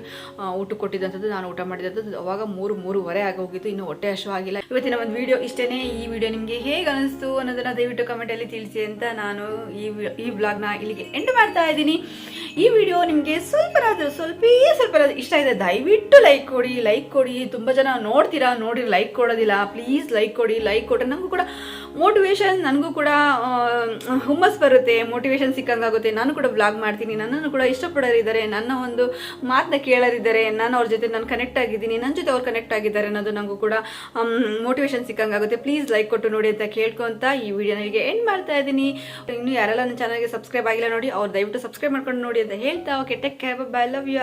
ಊಟ ಕೊಟ್ಟಿದ್ದಂಥದ್ದು ನಾನು ಊಟ ಮಾಡಿದಂಥದ್ದು ಅವಾಗ ಮೂರು, ಮೂರುವರೆ ಆಗೋಗಿತ್ತು. ಇನ್ನು ಹೊಟ್ಟೆ ಹಶು ಆಗಿಲ್ಲ. ಇವತ್ತಿನ ಒಂದು ವಿಡಿಯೋ ಇಷ್ಟೇ ಈ ವಿಡಿಯೋ ನಿಮಗೆ ಹೇಗೆ ಅನಿಸ್ತು ಅನ್ನೋದನ್ನು ದಯವಿಟ್ಟು ಕಮೆಂಟಲ್ಲಿ ತಿಳಿಸಿ ಅಂತ ನಾನು ಈ ಈ ಬ್ಲಾಗ್ನ ಇಲ್ಲಿಗೆ ಎಂಡ್ ಮಾಡ್ತಾ ಇದ್ದೀನಿ. ಈ ವಿಡಿಯೋ ನಿಮಗೆ ಸ್ವಲ್ಪನಾದರೂ, ಸ್ವಲ್ಪ ಸ್ವಲ್ಪ ಇಷ್ಟ ಇದೆ ದಯವಿಟ್ಟು ಲೈಕ್ ಕೊಡಿ. ಲೈಕ್ ಕೊಡಿ, ತುಂಬ ಜನ ನೋಡ್ತೀರಾ? ನೋಡಿ ಲೈಕ್ ಕೊಡೋದಿಲ್ಲ. ಪ್ಲೀಸ್ ಲೈಕ್ ಕೊಡಿ ಲೈಕ್ ಕೊಟ್ಟರೆ ನನಗೂ ಕೂಡ ಮೋಟಿವೇಶನ್ ನನಗೂ ಕೂಡ ಹುಮ್ಮಸ್ ಬರುತ್ತೆ. ಮೋಟಿವೇಶನ್ ಸಿಕ್ಕಂಗಾಗುತ್ತೆ. ನಾನು ಕೂಡ ಬ್ಲಾಗ್ ಮಾಡ್ತೀನಿ. ನನ್ನನ್ನು ಕೂಡ ಇಷ್ಟಪಡೋರಿದ್ದಾರೆ ನನ್ನ ಒಂದು ಮಾತನ್ನ ಕೇಳೋರಿದ್ದಾರೆ. ನಾನು ಅವ್ರ ಜೊತೆ ನಾನು ಕನೆಕ್ಟ್ ಆಗಿದ್ದೀನಿ. ನನ್ನ ಜೊತೆ ಅವ್ರು ಕನೆಕ್ಟ್ ಆಗಿದ್ದಾರೆ ಅನ್ನೋದು ನನಗೂ ಕೂಡ ಮೋಟಿವೇಶನ್ ಸಿಕ್ಕಂಗಾಗುತ್ತೆ. ಪ್ಲೀಸ್ ಲೈಕ್ ಕೊಟ್ಟು ನೋಡಿ ಅಂತ ಕೇಳ್ಕೊತ ಈ ವಿಡಿಯೋನ ನನಗೆ ಎಂಡ್ ಮಾಡ್ತಾ ಇದ್ದೀನಿ. ಇನ್ನು ಯಾರೆಲ್ಲ ನನ್ನ ಚಾನಲ್ಗೆ ಸಬ್ಸ್ಕ್ರೈಬ್ ಆಗಿಲ್ಲ ನೋಡಿ, ಅವ್ರು ದಯವಿಟ್ಟು ಸಬ್ಸ್ಕ್ರೈಬ್ ಮಾಡ್ಕೊಂಡು ನೋಡಿ ಅಂತ ಹೇಳ್ತಾ. Okay take care bye love you